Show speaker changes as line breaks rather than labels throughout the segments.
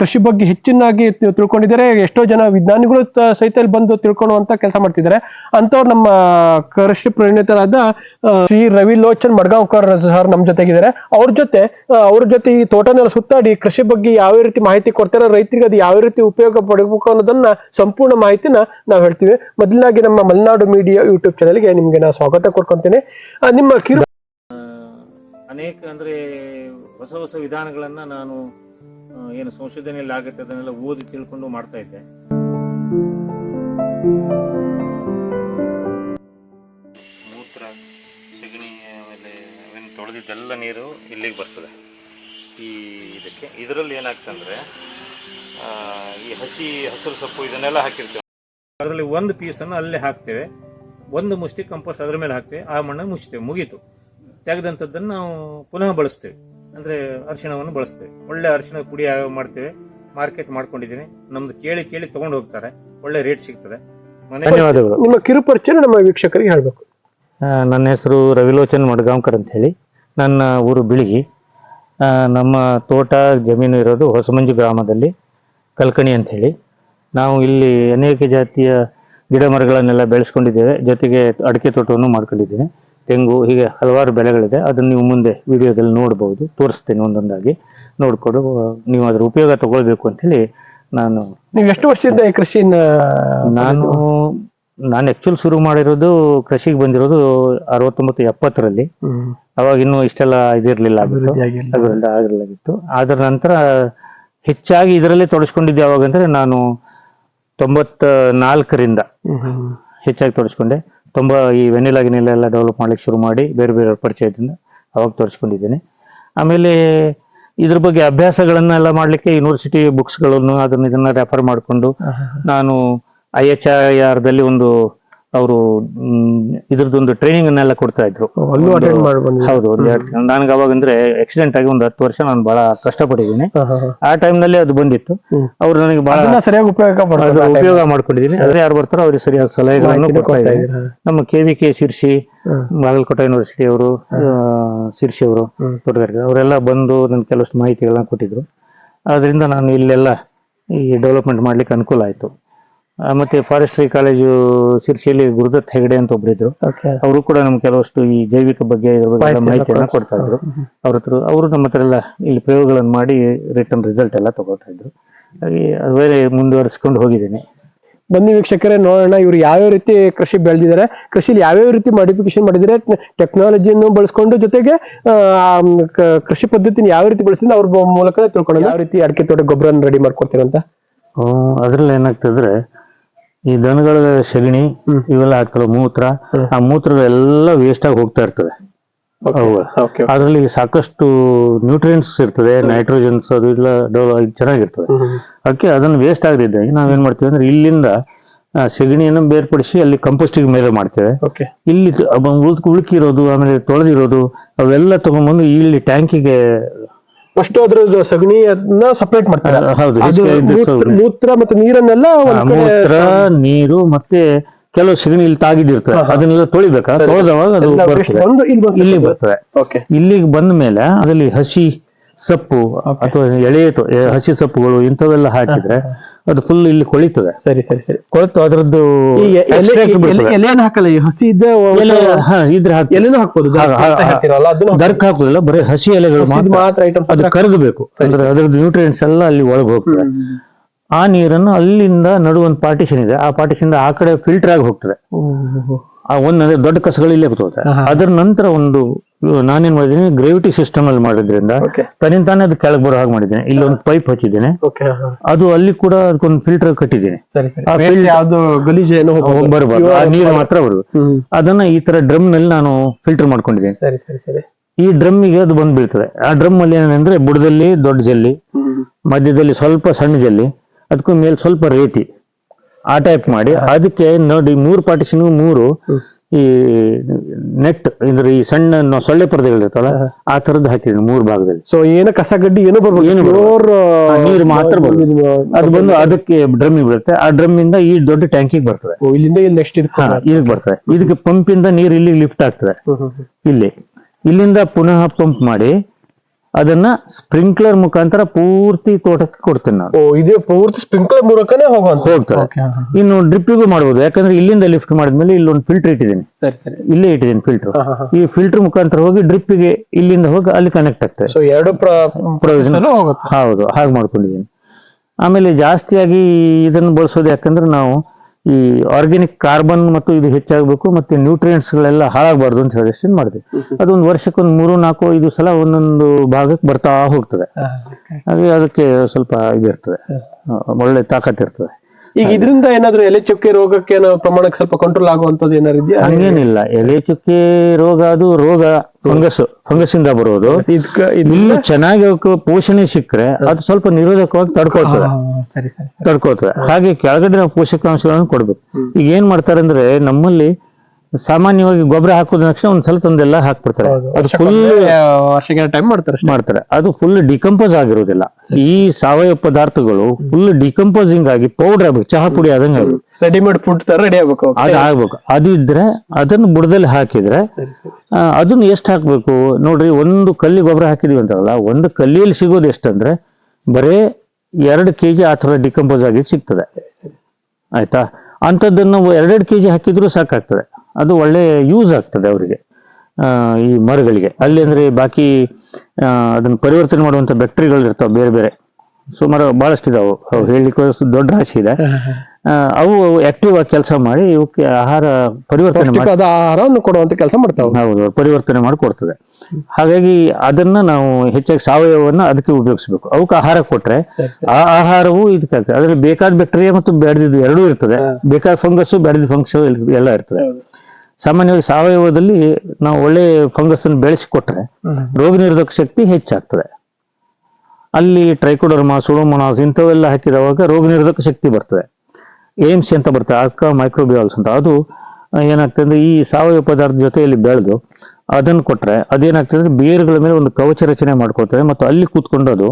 ಕೃಷಿ ಬಗ್ಗೆ ಹೆಚ್ಚಿನಾಗಿ ತಿಳ್ಕೊಂಡಿದ್ದಾರೆ. ಎಷ್ಟೋ ಜನ ವಿಜ್ಞಾನಿಗಳು ಸಹಿತ ಇಲ್ಲಿ ಬಂದು ತಿಳ್ಕೊಳ್ಳುವಂತ ಕೆಲಸ ಮಾಡ್ತಿದ್ದಾರೆ. ಅಂತವ್ರು ನಮ್ಮ ಕೃಷಿ ಪರಿಣಿತರಾದ ಶ್ರೀ ರವಿ ಲೋಚನ್ ಮಡ್ಗಾಂವ್ಕರ್ ಸರ್ ನಮ್ಮ ಜೊತೆಗಿದ್ದಾರೆ. ಅವ್ರ ಜೊತೆ ಅವ್ರ ಜೊತೆ ಈ ತೋಟನೆಲ್ಲ ಸುತ್ತಾಡಿ ಕೃಷಿ ಬಗ್ಗೆ ಯಾವ ರೀತಿ ಮಾಹಿತಿ ಕೊಡ್ತಾರೆ, ರೈತರಿಗೆ ಅದು ಯಾವ ರೀತಿ ಉಪಯೋಗ ಪಡಬೇಕು ಅನ್ನೋದನ್ನ ಸಂಪೂರ್ಣ ಮಾಹಿತಿನ ನಾವು ಹೇಳ್ತೀವಿ. ಮೊದಲಾಗಿ ನಮ್ಮ ಮಲೆನಾಡು ಮೀಡಿಯಾ ಯೂಟ್ಯೂಬ್ ಚಾನಲ್ಗೆ ನಿಮ್ಗೆ ನಾನು ಸ್ವಾಗತ ಕೊಡ್ಕೊಂತೀನಿ. ನಿಮ್ಮ ಕಿರು
ಅನೇಕ ಅಂದ್ರೆ ಹೊಸ ಹೊಸ ವಿಧಾನಗಳನ್ನ ನಾನು ಏನು ಸಂಶೋಧನೆಯಲ್ಲಿ ಆಗುತ್ತೆ ಅದನ್ನೆಲ್ಲ ಓದಿ ತಿಳ್ಕೊಂಡು ಮಾಡ್ತಾ ಇದ್ದೆ. ಮೂತ್ರ ಸಗಣಿ ಆಮೇಲೆ ಅವೇನು ತೊಳೆದಿದ್ದೆಲ್ಲ ನೀರು ಇಲ್ಲಿಗೆ ಬರ್ತದೆ. ಈ ಇದಕ್ಕೆ. ಇದರಲ್ಲಿ ಏನಾಗ್ತಂದ್ರೆ ಈ ಹಸಿ ಹಸಿರು ಸೊಪ್ಪು ಇದನ್ನೆಲ್ಲ ಹಾಕಿರ್ತೇವೆ. ಅದರಲ್ಲಿ ಒಂದು ಪೀಸನ್ನು ಅಲ್ಲೇ ಹಾಕ್ತೇವೆ. ಒಂದು ಮುಷ್ಟಿ ಕಂಪೋಸ್ಟ್ ಅದರ ಮೇಲೆ ಹಾಕ್ತೇವೆ. ಆ ಮಣ್ಣನ್ನು ಮುಚ್ತೇವೆ ಮುಗೀತು. ತೆಗೆದಂಥದ್ದನ್ನು ನಾವು ಪುನಃ ಬಳಸ್ತೇವೆ. ಅಂದರೆ ಅರಿಶಿಣವನ್ನು ಬಳಸ್ತೇವೆ. ಒಳ್ಳೆ ಅರಿಶಿಣ ಪುಡಿ ಮಾಡ್ತೇವೆ. ಮಾರ್ಕೆಟ್ ಮಾಡ್ಕೊಂಡಿದ್ದೀನಿ. ನಮ್ದು ಕೇಳಿ ಕೇಳಿ ತಗೊಂಡು ಹೋಗ್ತಾರೆ. ಒಳ್ಳೆ ರೇಟ್ ಸಿಗ್ತದೆ.
ಧನ್ಯವಾದಗಳು.
ನಿಮ್ಮ ಕಿರುಪರಿಚಯ ನಮ್ಮ ವೀಕ್ಷಕರಿಗೆ ಹೇಳಬೇಕು.
ನನ್ನ ಹೆಸರು ರವಿಲೋಚನ್ ಮಡ್ಗಾಂವ್ಕರ್ ಅಂತ ಹೇಳಿ. ನನ್ನ ಊರು ಬಿಳಿಗಿ ನಮ್ಮ ತೋಟ ಜಮೀನು ಇರೋದು ಹೊಸಮಂಜು ಗ್ರಾಮದಲ್ಲಿ ಕಲ್ಕಣಿ ಅಂತ ಹೇಳಿ. ನಾವು ಇಲ್ಲಿ ಅನೇಕ ಜಾತಿಯ ಗಿಡ ಮರಗಳನ್ನೆಲ್ಲ ಬೆಳೆಸ್ಕೊಂಡಿದ್ದೇವೆ. ಜೊತೆಗೆ ಅಡಿಕೆ ತೋಟವನ್ನು ಮಾಡ್ಕೊಂಡಿದ್ದೇವೆ ತೆಂಗು ಹೀಗೆ ಹಲವಾರು ಬೆಳೆಗಳಿದೆ. ಅದನ್ನು ನೀವು ಮುಂದೆ ವಿಡಿಯೋದಲ್ಲಿ ನೋಡ್ಬೋದು. ತೋರಿಸ್ತೇನೆ ಒಂದೊಂದಾಗಿ. ನೋಡಿಕೊಂಡು ನೀವು ಅದರ ಉಪಯೋಗ ತಗೊಳ್ಬೇಕು ಅಂತೇಳಿ ನಾನು
ನೀವು ಎಷ್ಟು ವರ್ಷದಿಂದ ಈ ಕೃಷಿ
ನಾನು ನಾನು ಆಕ್ಚುಲ್ ಶುರು ಮಾಡಿರೋದು ಕೃಷಿಗೆ ಬಂದಿರೋದು ಅರವತ್ತೊಂಬತ್ತು ಎಪ್ಪತ್ತರಲ್ಲಿ. ಅವಾಗ ಇನ್ನೂ ಇಷ್ಟೆಲ್ಲ ಇದಿರ್ಲಿಲ್ಲ.
ಅಭಿವೃದ್ಧಿ
ಆಗಿರ್ಲಾಗಿತ್ತು ಅದರ ನಂತರ ಹೆಚ್ಚಾಗಿ ಇದರಲ್ಲೇ ತೊಡಸ್ಕೊಂಡಿದ್ದೆ ಯಾವಾಗ ಅಂದ್ರೆ ನಾನು ತೊಂಬತ್ತ ನಾಲ್ಕರಿಂದ. ಹೆಚ್ಚಾಗಿ ತೊಡಸ್ಕೊಂಡೆ. ತುಂಬ ಈ ವೆನಿಲಾ ಗಿನಿಲಾ ಎಲ್ಲ ಡೆವಲಪ್ ಮಾಡ್ಲಿಕ್ಕೆ ಶುರು ಮಾಡಿ ಬೇರೆ ಬೇರೆ ಪರಿಚಯದಿಂದ ಅವಾಗ ತೋರಿಸ್ಕೊಂಡಿದ್ದೇನೆ. ಆಮೇಲೆ ಇದ್ರ ಬಗ್ಗೆ ಅಭ್ಯಾಸಗಳನ್ನೆಲ್ಲ ಮಾಡ್ಲಿಕ್ಕೆ ಯೂನಿವರ್ಸಿಟಿ ಬುಕ್ಸ್ಗಳನ್ನು ಅದನ್ನ ಇದನ್ನ ರೆಫರ್ ಮಾಡಿಕೊಂಡು ನಾನು ಐ ಎಚ್ ಐ ಆರ್ ದಲ್ಲಿ ಒಂದು ಅವರು ಇದ್ರದೊಂದು ಟ್ರೈನಿಂಗ್ ಅನ್ನೆಲ್ಲ ಕೊಡ್ತಾ ಇದ್ರು? ಹೌದು ಒಂದು ನನಗೆ ಅವಾಗ ಅಂದ್ರೆ ಆಕ್ಸಿಡೆಂಟ್ ಆಗಿ ಒಂದು ಹತ್ತು ವರ್ಷ ನಾನು ಬಹಳ ಕಷ್ಟಪಟ್ಟಿದ್ದೀನಿ. ಆ ಟೈಮ್ನಲ್ಲಿ ಅದು ಬಂದಿತ್ತು. ಅವರು ನನಗೆ ಬಹಳ
ಸರಿಯಾಗಿ ಉಪಯೋಗ
ಉಪಯೋಗ ಮಾಡ್ಕೊಂಡಿದ್ದೀನಿ. ಅದೇ ಯಾರು ಬರ್ತಾರೋ ಅವ್ರಿಗೆ ಸರಿಯಾದ ಸಲಹೆಗಳನ್ನು ಕೊಡ್ತಾ ಇದ್ದೀನಿ? ನಮ್ಮ K V K Sirsi. Bagalkote university ಅವರು ಶಿರ್ಸಿ ಅವರು. ತೋಟಗಾರಿಕೆ ಅವರೆಲ್ಲ ಬಂದು ನನ್ಗೆ ಕೆಲವಷ್ಟು ಮಾಹಿತಿಗಳನ್ನ ಕೊಟ್ಟಿದ್ರು. ಅದರಿಂದ ನಾನು ಇಲ್ಲೆಲ್ಲ ಈ ಡೆವಲಪ್ಮೆಂಟ್ ಮಾಡ್ಲಿಕ್ಕೆ ಅನುಕೂಲ ಆಯ್ತು. ಆ, ಮತ್ತೆ ಫಾರೆಸ್ಟ್ರಿ ಕಾಲೇಜು ಶಿರ್ಸಿಯಲ್ಲಿ ಗುರುದತ್ ಹೆಗಡೆ ಅಂತ ಒಬ್ಬರಿದ್ರು
ಓಕೆ
ಅವರು ಕೂಡ ನಮ್ಗೆ ಕೆಲವಷ್ಟು ಈ ಜೈವಿಕ ಬಗ್ಗೆ ಇದ್ರ ಬಗ್ಗೆ ಎಲ್ಲ
ಮಾಹಿತಿ ಎಲ್ಲ
ಮಾಹಿತಿಯನ್ನ ಕೊಡ್ತಾ ಇದ್ರು. ಅವ್ರ ಹತ್ರ ಅವರು ನಮ್ಮ ಹತ್ರ ಎಲ್ಲ ಇಲ್ಲಿ ಪ್ರಯೋಗಗಳನ್ನು ಮಾಡಿ ರಿಟರ್ನ್ ರಿಸಲ್ಟ್ ಎಲ್ಲ ತಗೋತಾ ಇದ್ರು. ಹಾಗೆ ಅದೇ ಮುಂದುವರಿಸ್ಕೊಂಡು ಹೋಗಿದ್ದೀನಿ.
ಬನ್ನಿ ವೀಕ್ಷಕರೇ ನೋಡೋಣ ಇವ್ರು ಯಾವ್ಯಾವ ರೀತಿ ಕೃಷಿ ಬೆಳೆದಿದ್ದಾರೆ. ಕೃಷಿಲಿ ಯಾವ್ಯಾವ ರೀತಿ ಮಾಡಿಫಿಕೇಶನ್ ಮಾಡಿದರೆ ಟೆಕ್ನಾಲಜಿಯನ್ನು ಬಳಸ್ಕೊಂಡು ಜೊತೆಗೆ ಆ, ಕ- ಕೃಷಿ ಪದ್ಧತಿನ ಯಾವ ರೀತಿ ಬಳಸಿದ್ರೆ ಅವ್ರ ಮೂಲಕ ತಿಳ್ಕೊಳ್ಳೋಣ. ಯಾವ ರೀತಿ ಅಡಿಕೆ ತೋಟ ಗೊಬ್ಬರ ರೆಡಿ ಮಾಡ್ಕೊಡ್ತೀರಂತ?
ಅದ್ರಲ್ಲಿ ಏನಾಗ್ತದ್ರೆ ಈ ದನಗಳ ಸಗಣಿ. ಇವೆಲ್ಲ ಹಾಕ್ತಾರ ಮೂತ್ರ ಆ ಮೂತ್ರಗಳೆಲ್ಲ ವೇಸ್ಟ್ ಆಗಿ ಹೋಗ್ತಾ ಇರ್ತದೆ. ಅದರಲ್ಲಿ ಸಾಕಷ್ಟು ನ್ಯೂಟ್ರಿಯೆಂಟ್ಸ್ ಇರ್ತದೆ ನೈಟ್ರೋಜನ್ಸ್ ಅದು ಎಲ್ಲ ಡೆವಲಪ್ ಚೆನ್ನಾಗಿರ್ತದೆ. ಅದಕ್ಕೆ ಅದನ್ನ ವೇಸ್ಟ್ ಆಗದಿದ್ದಾಗ ನಾವೇನ್ ಮಾಡ್ತೀವಿ ಅಂದ್ರೆ ಇಲ್ಲಿಂದ ಸಗಣಿಯನ್ನು ಬೇರ್ಪಡಿಸಿ ಅಲ್ಲಿ ಕಂಪೋಸ್ಟಿಂಗ್ ಮೇಲೆ ಮಾಡ್ತೇವೆ. ಇಲ್ಲಿ ಉಳುಕಿರೋದು ಆಮೇಲೆ ತೊಳೆದಿರೋದು ಅವೆಲ್ಲ ತಗೊಂಡ್ಬಂದು ಇಲ್ಲಿ ಟ್ಯಾಂಕಿಗೆ
ಫಸ್ಟ್ ಅದ್ರದ್ದು ಸಗಣಿ ಅದನ್ನ ಸಪರೇಟ್ ಮಾಡ್ತಾರೆ
ಹೌದು
ಅದು ಮೂತ್ರ-. ಮೂತ್ರ ಮತ್ತೆ ನೀರನ್ನೆಲ್ಲ
ಆ,
ಒಂದ್ ಕಡೆ
ಮೂತ್ರ ನೀರು ಮತ್ತೆ ಕೆಲವು ಸಗಣಿ ಇಲ್ಲಿ
ಹಾ, ಹಾ.
ಅದನ್ನೆಲ್ಲ ತೊಳಿಬೇಕಾ? ತೊಳೆದವಾಗ ಅದು
ಎಲ್ಲ waste
ಬರ್ತದೆ
ಬಂದು ಇಲ್ಲಿ ಬಂದು
ಇಲ್ಲಿ ಬರ್ತದೆ.
ಓಕೆ
ಇಲ್ಲಿಗೆ ಬಂದ ಮೇಲೆ ಅದರಲ್ಲಿ ಹಸಿ ಸೊಪ್ಪು ಅಥವಾ ಎಳೆಯಿತು ಹಸಿ ಸೊಪ್ಪುಗಳು ಇಂಥವೆಲ್ಲ ಹಾಕಿದ್ರೆ ಅದು ಫುಲ್ ಇಲ್ಲಿ ಕೊಳಿತದೆ.
ಸರಿ ಸರಿ ಸರಿ.
ಕೊಳತು ಅದರದ್ದು.
ಎಲೆಯನ್ನು ಹಾಕಲ್ಲ ಹಸಿ ಇದ್ದ
ಇದ್ರೆ.
ಎಲೆನೂ ಹಾಕ್ಬೋದು
ಹಾಕುದಿಲ್ಲ ಬರೀ ಹಸಿ ಎಲೆಗಳು ಮಾತ್ರ
ಐಟಮ್
ಅದು ಕರಗಬೇಕು. ಅಂದ್ರೆ ಅದರದ್ದು ನ್ಯೂಟ್ರಿಯೆಂಟ್ಸ್ ಎಲ್ಲ ಅಲ್ಲಿ ಒಳಗೆ ಹೋಗ್ತದೆ. ಆ ನೀರನ್ನು ಅಲ್ಲಿಂದ ನಡುವ ಒಂದು ಪಾರ್ಟಿಷನ್ ಇದೆ. ಆ ಪಾರ್ಟಿಷನ್ ಆ ಕಡೆ ಫಿಲ್ಟರ್ ಆಗಿ ಹೋಗ್ತದೆ. ಆ ಒಂದ್ ದೊಡ್ಡ ಕಸಗಳು ಇಲ್ಲೇ ಬರ್ತದೆ. ಅದರ ನಂತರ ಒಂದು ನಾನೇನ್ ಮಾಡಿದೀನಿ ಗ್ರೇವಿಟಿ ಸಿಸ್ಟಮ್ ಅಲ್ಲಿ ಮಾಡಿದ್ರಿಂದ
ಓಕೆ
ತಾನೇ ಅದು ಕೆಳಗೆ ಬರೋ ಹಾಗೆ ಮಾಡಿದ್ದೀನಿ. ಇಲ್ಲಿ ಒಂದು ಪೈಪ್ ಹಚ್ಚಿದ್ದೀನಿ. ಅದು ಅಲ್ಲಿ ಕೂಡ ಅದಕ್ಕೊಂದು ಫಿಲ್ಟರ್ ಕಟ್ಟಿದ್ದೀನಿ. ಬರಬಾರ್ದು. ಆ ನೀರು ಮಾತ್ರ ಬರುದು. ಅದನ್ನ ಈ ತರ ಡ್ರಮ್ನಲ್ಲಿ ನಾನು ಫಿಲ್ಟರ್ ಮಾಡ್ಕೊಂಡಿದ್ದೀನಿ. ಈ ಡ್ರಮ್ಮಿಗೆ ಅದು ಬಂದ್ ಬೀಳ್ತದೆ ಆ ಡ್ರಮ್ ಅಲ್ಲಿ ಏನಂದ್ರೆ ಬುಡದಲ್ಲಿ ದೊಡ್ಡ ಜಲ್ಲಿ ಮಧ್ಯದಲ್ಲಿ ಸ್ವಲ್ಪ ಸಣ್ಣ ಜಲ್ಲಿ ಅದಕ್ಕೂ ಮೇಲೆ ಸ್ವಲ್ಪ ರೇತಿ. ಆ ಟೈಪ್ ಮಾಡಿ ಅದಕ್ಕೆ ನೋಡಿ ಮೂರು ಪಾರ್ಟಿಷನ್ ಮೂರು ಈ ನೆಟ್ ಅಂದ್ರೆ ಈ ಸಣ್ಣ ಸೊಳ್ಳೆ ಪರದೆಗಳಿರ್ತಲ್ಲ ಆ ತರದ್ ಹಾಕಿದ್ವಿ ಮೂರ್ ಭಾಗದಲ್ಲಿ.
ಸೊ ಏನು ಕಸ ಗಡ್ಡಿ ಏನು ಬರ್ಬೋದು.
ಏನು ನೀರು ಮಾತ್ರ. ಅದು ಬಂದು ಅದಕ್ಕೆ ಡ್ರಮ್ ಬೀಳುತ್ತೆ ಆ ಡ್ರಮ್ ಇಂದ ಈ ದೊಡ್ಡ ಟ್ಯಾಂಕಿಗೆ ಬರ್ತದೆ.
ಇಲ್ಲಿಂದ ಇಲ್ಲಿ ನೆಕ್ಸ್ಟ್
ಇದಕ್ಕೆ ಬರ್ತದೆ. ಇದಕ್ಕೆ ಪಂಪ್ ಇಂದ ನೀರು ಇಲ್ಲಿ ಲಿಫ್ಟ್ ಆಗ್ತದೆ. ಇಲ್ಲಿ. ಇಲ್ಲಿಂದ ಪುನಃ ಪಂಪ್ ಮಾಡಿ ಅದನ್ನ ಸ್ಪ್ರಿಂಕ್ಲರ್ ಮುಖಾಂತರ ಪೂರ್ತಿ ತೋಟಕ್ಕೆ ಕೊಡ್ತೇನೆ ನಾನು.
ಓ ಇದು ಪೂರ್ತಿ ಸ್ಪ್ರಿಂಕ್ಲರ್ ಮೂಲಕನೇ ಹೋಗುವಂತ
ಹೋಗ್ತದೆ.
Okay, ಹಾ, ಹಾ.
ಇನ್ನು ಡ್ರಿಪ್ಪಿಗೂ ಮಾಡಬಹುದು ಯಾಕಂದ್ರೆ ಇಲ್ಲಿಂದ ಲಿಫ್ಟ್ ಮಾಡಿದ್ಮೇಲೆ ಇಲ್ಲೊಂದು ಫಿಲ್ಟರ್ ಇಟ್ಟಿದ್ದೀನಿ. ಇಲ್ಲೇ ಇಟ್ಟಿದ್ದೀನಿ ಫಿಲ್ಟರ್. ಈ ಫಿಲ್ಟರ್ ಮುಖಾಂತರ ಹೋಗಿ ಡ್ರಿಪ್ಪಿಗೆ ಇಲ್ಲಿಂದ ಹೋಗಿ ಅಲ್ಲಿ ಕನೆಕ್ಟ್ ಆಗ್ತದೆ.
ಎರಡು ಪ್ರ-
ಪ್ರಯೋಜನ. ಹೌದು ಹಾಗೆ ಮಾಡ್ಕೊಂಡಿದ್ದೀನಿ. ಆಮೇಲೆ ಜಾಸ್ತಿಯಾಗಿ ಇದನ್ನು ಬಳಸೋದು ಯಾಕಂದ್ರೆ ನಾವು ಈ ಆರ್ಗ್ಯಾನಿಕ್ ಕಾರ್ಬನ್ ಮತ್ತು ಇದು ಹೆಚ್ಚಾಗಬೇಕು ಮತ್ತೆ ನ್ಯೂಟ್ರಿಯೆಂಟ್ಸ್ ಗಳೆಲ್ಲ ಹಾಳಾಗಬಾರ್ದು ಅಂತ ಹೇಳಿ ಅಷ್ಟೇನು ಮಾಡಿದೆ ಅದೊಂದು ವರ್ಷಕ್ಕೆ ಒಂದು ಮೂರು ನಾಲ್ಕು ಐದು ಸಲ ಒಂದೊಂದು ಭಾಗಕ್ಕೆ ಬರ್ತಾ ಹೋಗ್ತದೆ. ಹಾಗೆ ಅದಕ್ಕೆ ಸ್ವಲ್ಪ ಇದಿರ್ತದೆ. ಒಳ್ಳೆ ತಾಕತ್ ಇರ್ತದೆ.
ಈಗ ಇದರಿಂದ ಏನಾದ್ರು ಎಲೆ ಚುಕ್ಕೆ ರೋಗಕ್ಕೆ ಏನೋ ಪ್ರಮಾಣಕ್ಕೆ ಸ್ವಲ್ಪ ಕಂಟ್ರೋಲ್ ಆಗುವಂತದ್ದು ಏನಾದ್ರು ಇದೆಯಾ?
ಹಂಗೇನಿಲ್ಲ. ಎಲೆ ಚುಕ್ಕೆ ರೋಗ ಅದು ರೋಗ ಫಂಗಸ್ ಫಂಗಸ್ ಇಂದ ಬರೋದು ಇಲ್ಲಿ ಚೆನ್ನಾಗಿ ಅವಕ್ಕೆ ಪೋಷಣೆ ಸಿಕ್ಕರೆ ಅದು ಸ್ವಲ್ಪ ನಿರೋಧಕವಾಗಿ ತಡ್ಕೊಳ್ತದೆ. ತಡ್ಕೊಳ್ತದೆ. ಹಾಗೆ ಕೆಳಗಡೆ ನಾವು ಪೋಷಕಾಂಶಗಳನ್ನು ಕೊಡ್ಬೇಕು. ಈಗ ಏನ್ ಮಾಡ್ತಾರೆ ಅಂದ್ರೆ ನಮ್ಮಲ್ಲಿ ಸಾಮಾನ್ಯವಾಗಿ ಗೊಬ್ಬರ ಹಾಕೋದ ತಕ್ಷಣ ಒಂದ್ಸಲ ತಂದೆಲ್ಲ ಹಾಕ್ಬಿಡ್ತಾರೆ. ಅದು ಫುಲ್
ವರ್ಷಕ್ಕೆ ಟೈಮ್ ಮಾಡ್ತಾರೆ.
ಮಾಡ್ತಾರೆ. ಅದು ಫುಲ್ ಡಿಕಂಪೋಸ್ ಆಗಿರೋದಿಲ್ಲ. ಈ ಸಾವಯವ ಪದಾರ್ಥಗಳು ಫುಲ್ ಡಿಕಂಪೋಸಿಂಗ್ ಆಗಿ ಪೌಡರ್ ಆಗ್ಬೇಕು ಚಹಾ ಪುಡಿ ಆದಂಗೆ ಆಗ್ಬೇಕು.
ರೆಡಿಮೇಡ್ ಫುಡ್ ತರ ರೆಡಿ ಆಗ್ಬೇಕು
ಅದು ಆಗ್ಬೇಕು. ಅದಿದ್ರೆ ಅದನ್ನ ಬುಡದಲ್ಲಿ ಹಾಕಿದ್ರೆ ಅದನ್ನ ಎಷ್ಟು ಹಾಕ್ಬೇಕು? ನೋಡ್ರಿ ಒಂದು ಕಲ್ಲಿ ಗೊಬ್ಬರ ಹಾಕಿದೀವಿ ಅಂತಾರಲ್ಲ ಒಂದು ಕಲ್ಲಿಯಲ್ಲಿ ಸಿಗೋದು ಎಷ್ಟಂದ್ರೆ ಬರೇ ಎರಡು ಕೆಜಿ ಆ ಥರ ಡಿಕಂಪೋಸ್ ಆಗಿ ಸಿಗ್ತದೆ. ಆಯ್ತಾ? ಅಂಥದ್ದನ್ನು ಎರಡೆರಡು ಕೆ ಜಿ ಹಾಕಿದ್ರು ಸಾಕಾಗ್ತದೆ. ಅದು ಒಳ್ಳೆ ಯೂಸ್ ಆಗ್ತದೆ ಅವರಿಗೆ ಈ ಮರಗಳಿಗೆ. ಅಲ್ಲಿ ಅಂದರೆ ಬಾಕಿ ಅದನ್ನು ಅದನ್ನ ಪರಿವರ್ತನೆ ಮಾಡುವಂತ ಬ್ಯಾಕ್ಟರಿಗಳು ಇರ್ತಾವೆ ಬೇರೆ ಬೇರೆ. ಸುಮಾರು ಬಹಳಷ್ಟು ಇದಾವೆ ಅವು. ಹೇಳಲಿಕ್ಕೆ ದೊಡ್ಡ ರಾಶಿ ಇದೆ. ಅವು ಆಕ್ಟಿವ್ ಆಗಿ ಕೆಲಸ ಮಾಡಿ ಇವಕ್ಕೆ ಆಹಾರ ಪರಿವರ್ತನೆ ಮಾಡಿ
ಆಹಾರವನ್ನು ಕೊಡುವಂತ ಕೆಲಸ ಮಾಡ್ತಾವೆ.
ಹೌದು ಪರಿವರ್ತನೆ ಮಾಡಿ ಕೊಡ್ತದೆ ಹಾಗಾಗಿ ಅದನ್ನ ನಾವು ಹೆಚ್ಚಾಗಿ ಸಾವಯವನ್ನ ಅದಕ್ಕೆ ಉಪಯೋಗಿಸಬೇಕು. ಅವಕ್ಕೆ ಆಹಾರ ಕೊಟ್ರೆ ಆ ಆಹಾರವು ಇದಕ್ಕಾಗ್ತದೆ. ಅದ್ರಲ್ಲಿ ಬೇಕಾದ ಬ್ಯಾಕ್ಟೀರಿಯಾ ಮತ್ತು ಬೆಳೆದಿದ್ದು ಎರಡೂ ಇರ್ತದೆ. ಬೇಕಾದ ಫಂಗಸ್ ಬೆಳೆದ ಫಂಕ್ಷನ್ ಎಲ್ಲ ಇರ್ತದೆ. ಸಾಮಾನ್ಯವಾಗಿ ಸಾವಯವದಲ್ಲಿ ನಾವು ಒಳ್ಳೆ ಫಂಗಸ್ ಅನ್ನು ಬೆಳೆಸಿಕೊಟ್ರೆ ರೋಗ ನಿರೋಧಕ ಶಕ್ತಿ ಹೆಚ್ಚಾಗ್ತದೆ. ಅಲ್ಲಿ ಟ್ರೈಕೋಡರ್ಮಾ ಸುಡೋಮೊನಾಸ್ ಇಂಥವೆಲ್ಲ ಹಾಕಿದವಾಗ ರೋಗ ನಿರೋಧಕ ಶಕ್ತಿ ಬರ್ತದೆ. ಏಮ್ಸ್ ಅಂತ ಬರ್ತದೆ ಅರ್ಕ ಮೈಕ್ರೋಬಿಯಾಲ್ಸ್ ಅಂತ. ಅದು ಏನಾಗ್ತದೆ ಅಂದ್ರೆ ಈ ಸಾವಯವ ಪದಾರ್ಥ ಜೊತೆಯಲ್ಲಿ ಬೆಳೆದು ಅದನ್ನು ಕೊಟ್ರೆ ಅದೇನಾಗ್ತದೆ ಅಂದ್ರೆ ಬೇರುಗಳ ಮೇಲೆ ಒಂದು ಕವಚ ರಚನೆ ಮಾಡ್ಕೊಳ್ತದೆ ಮತ್ತು ಅಲ್ಲಿ ಕೂತ್ಕೊಂಡು ಅದು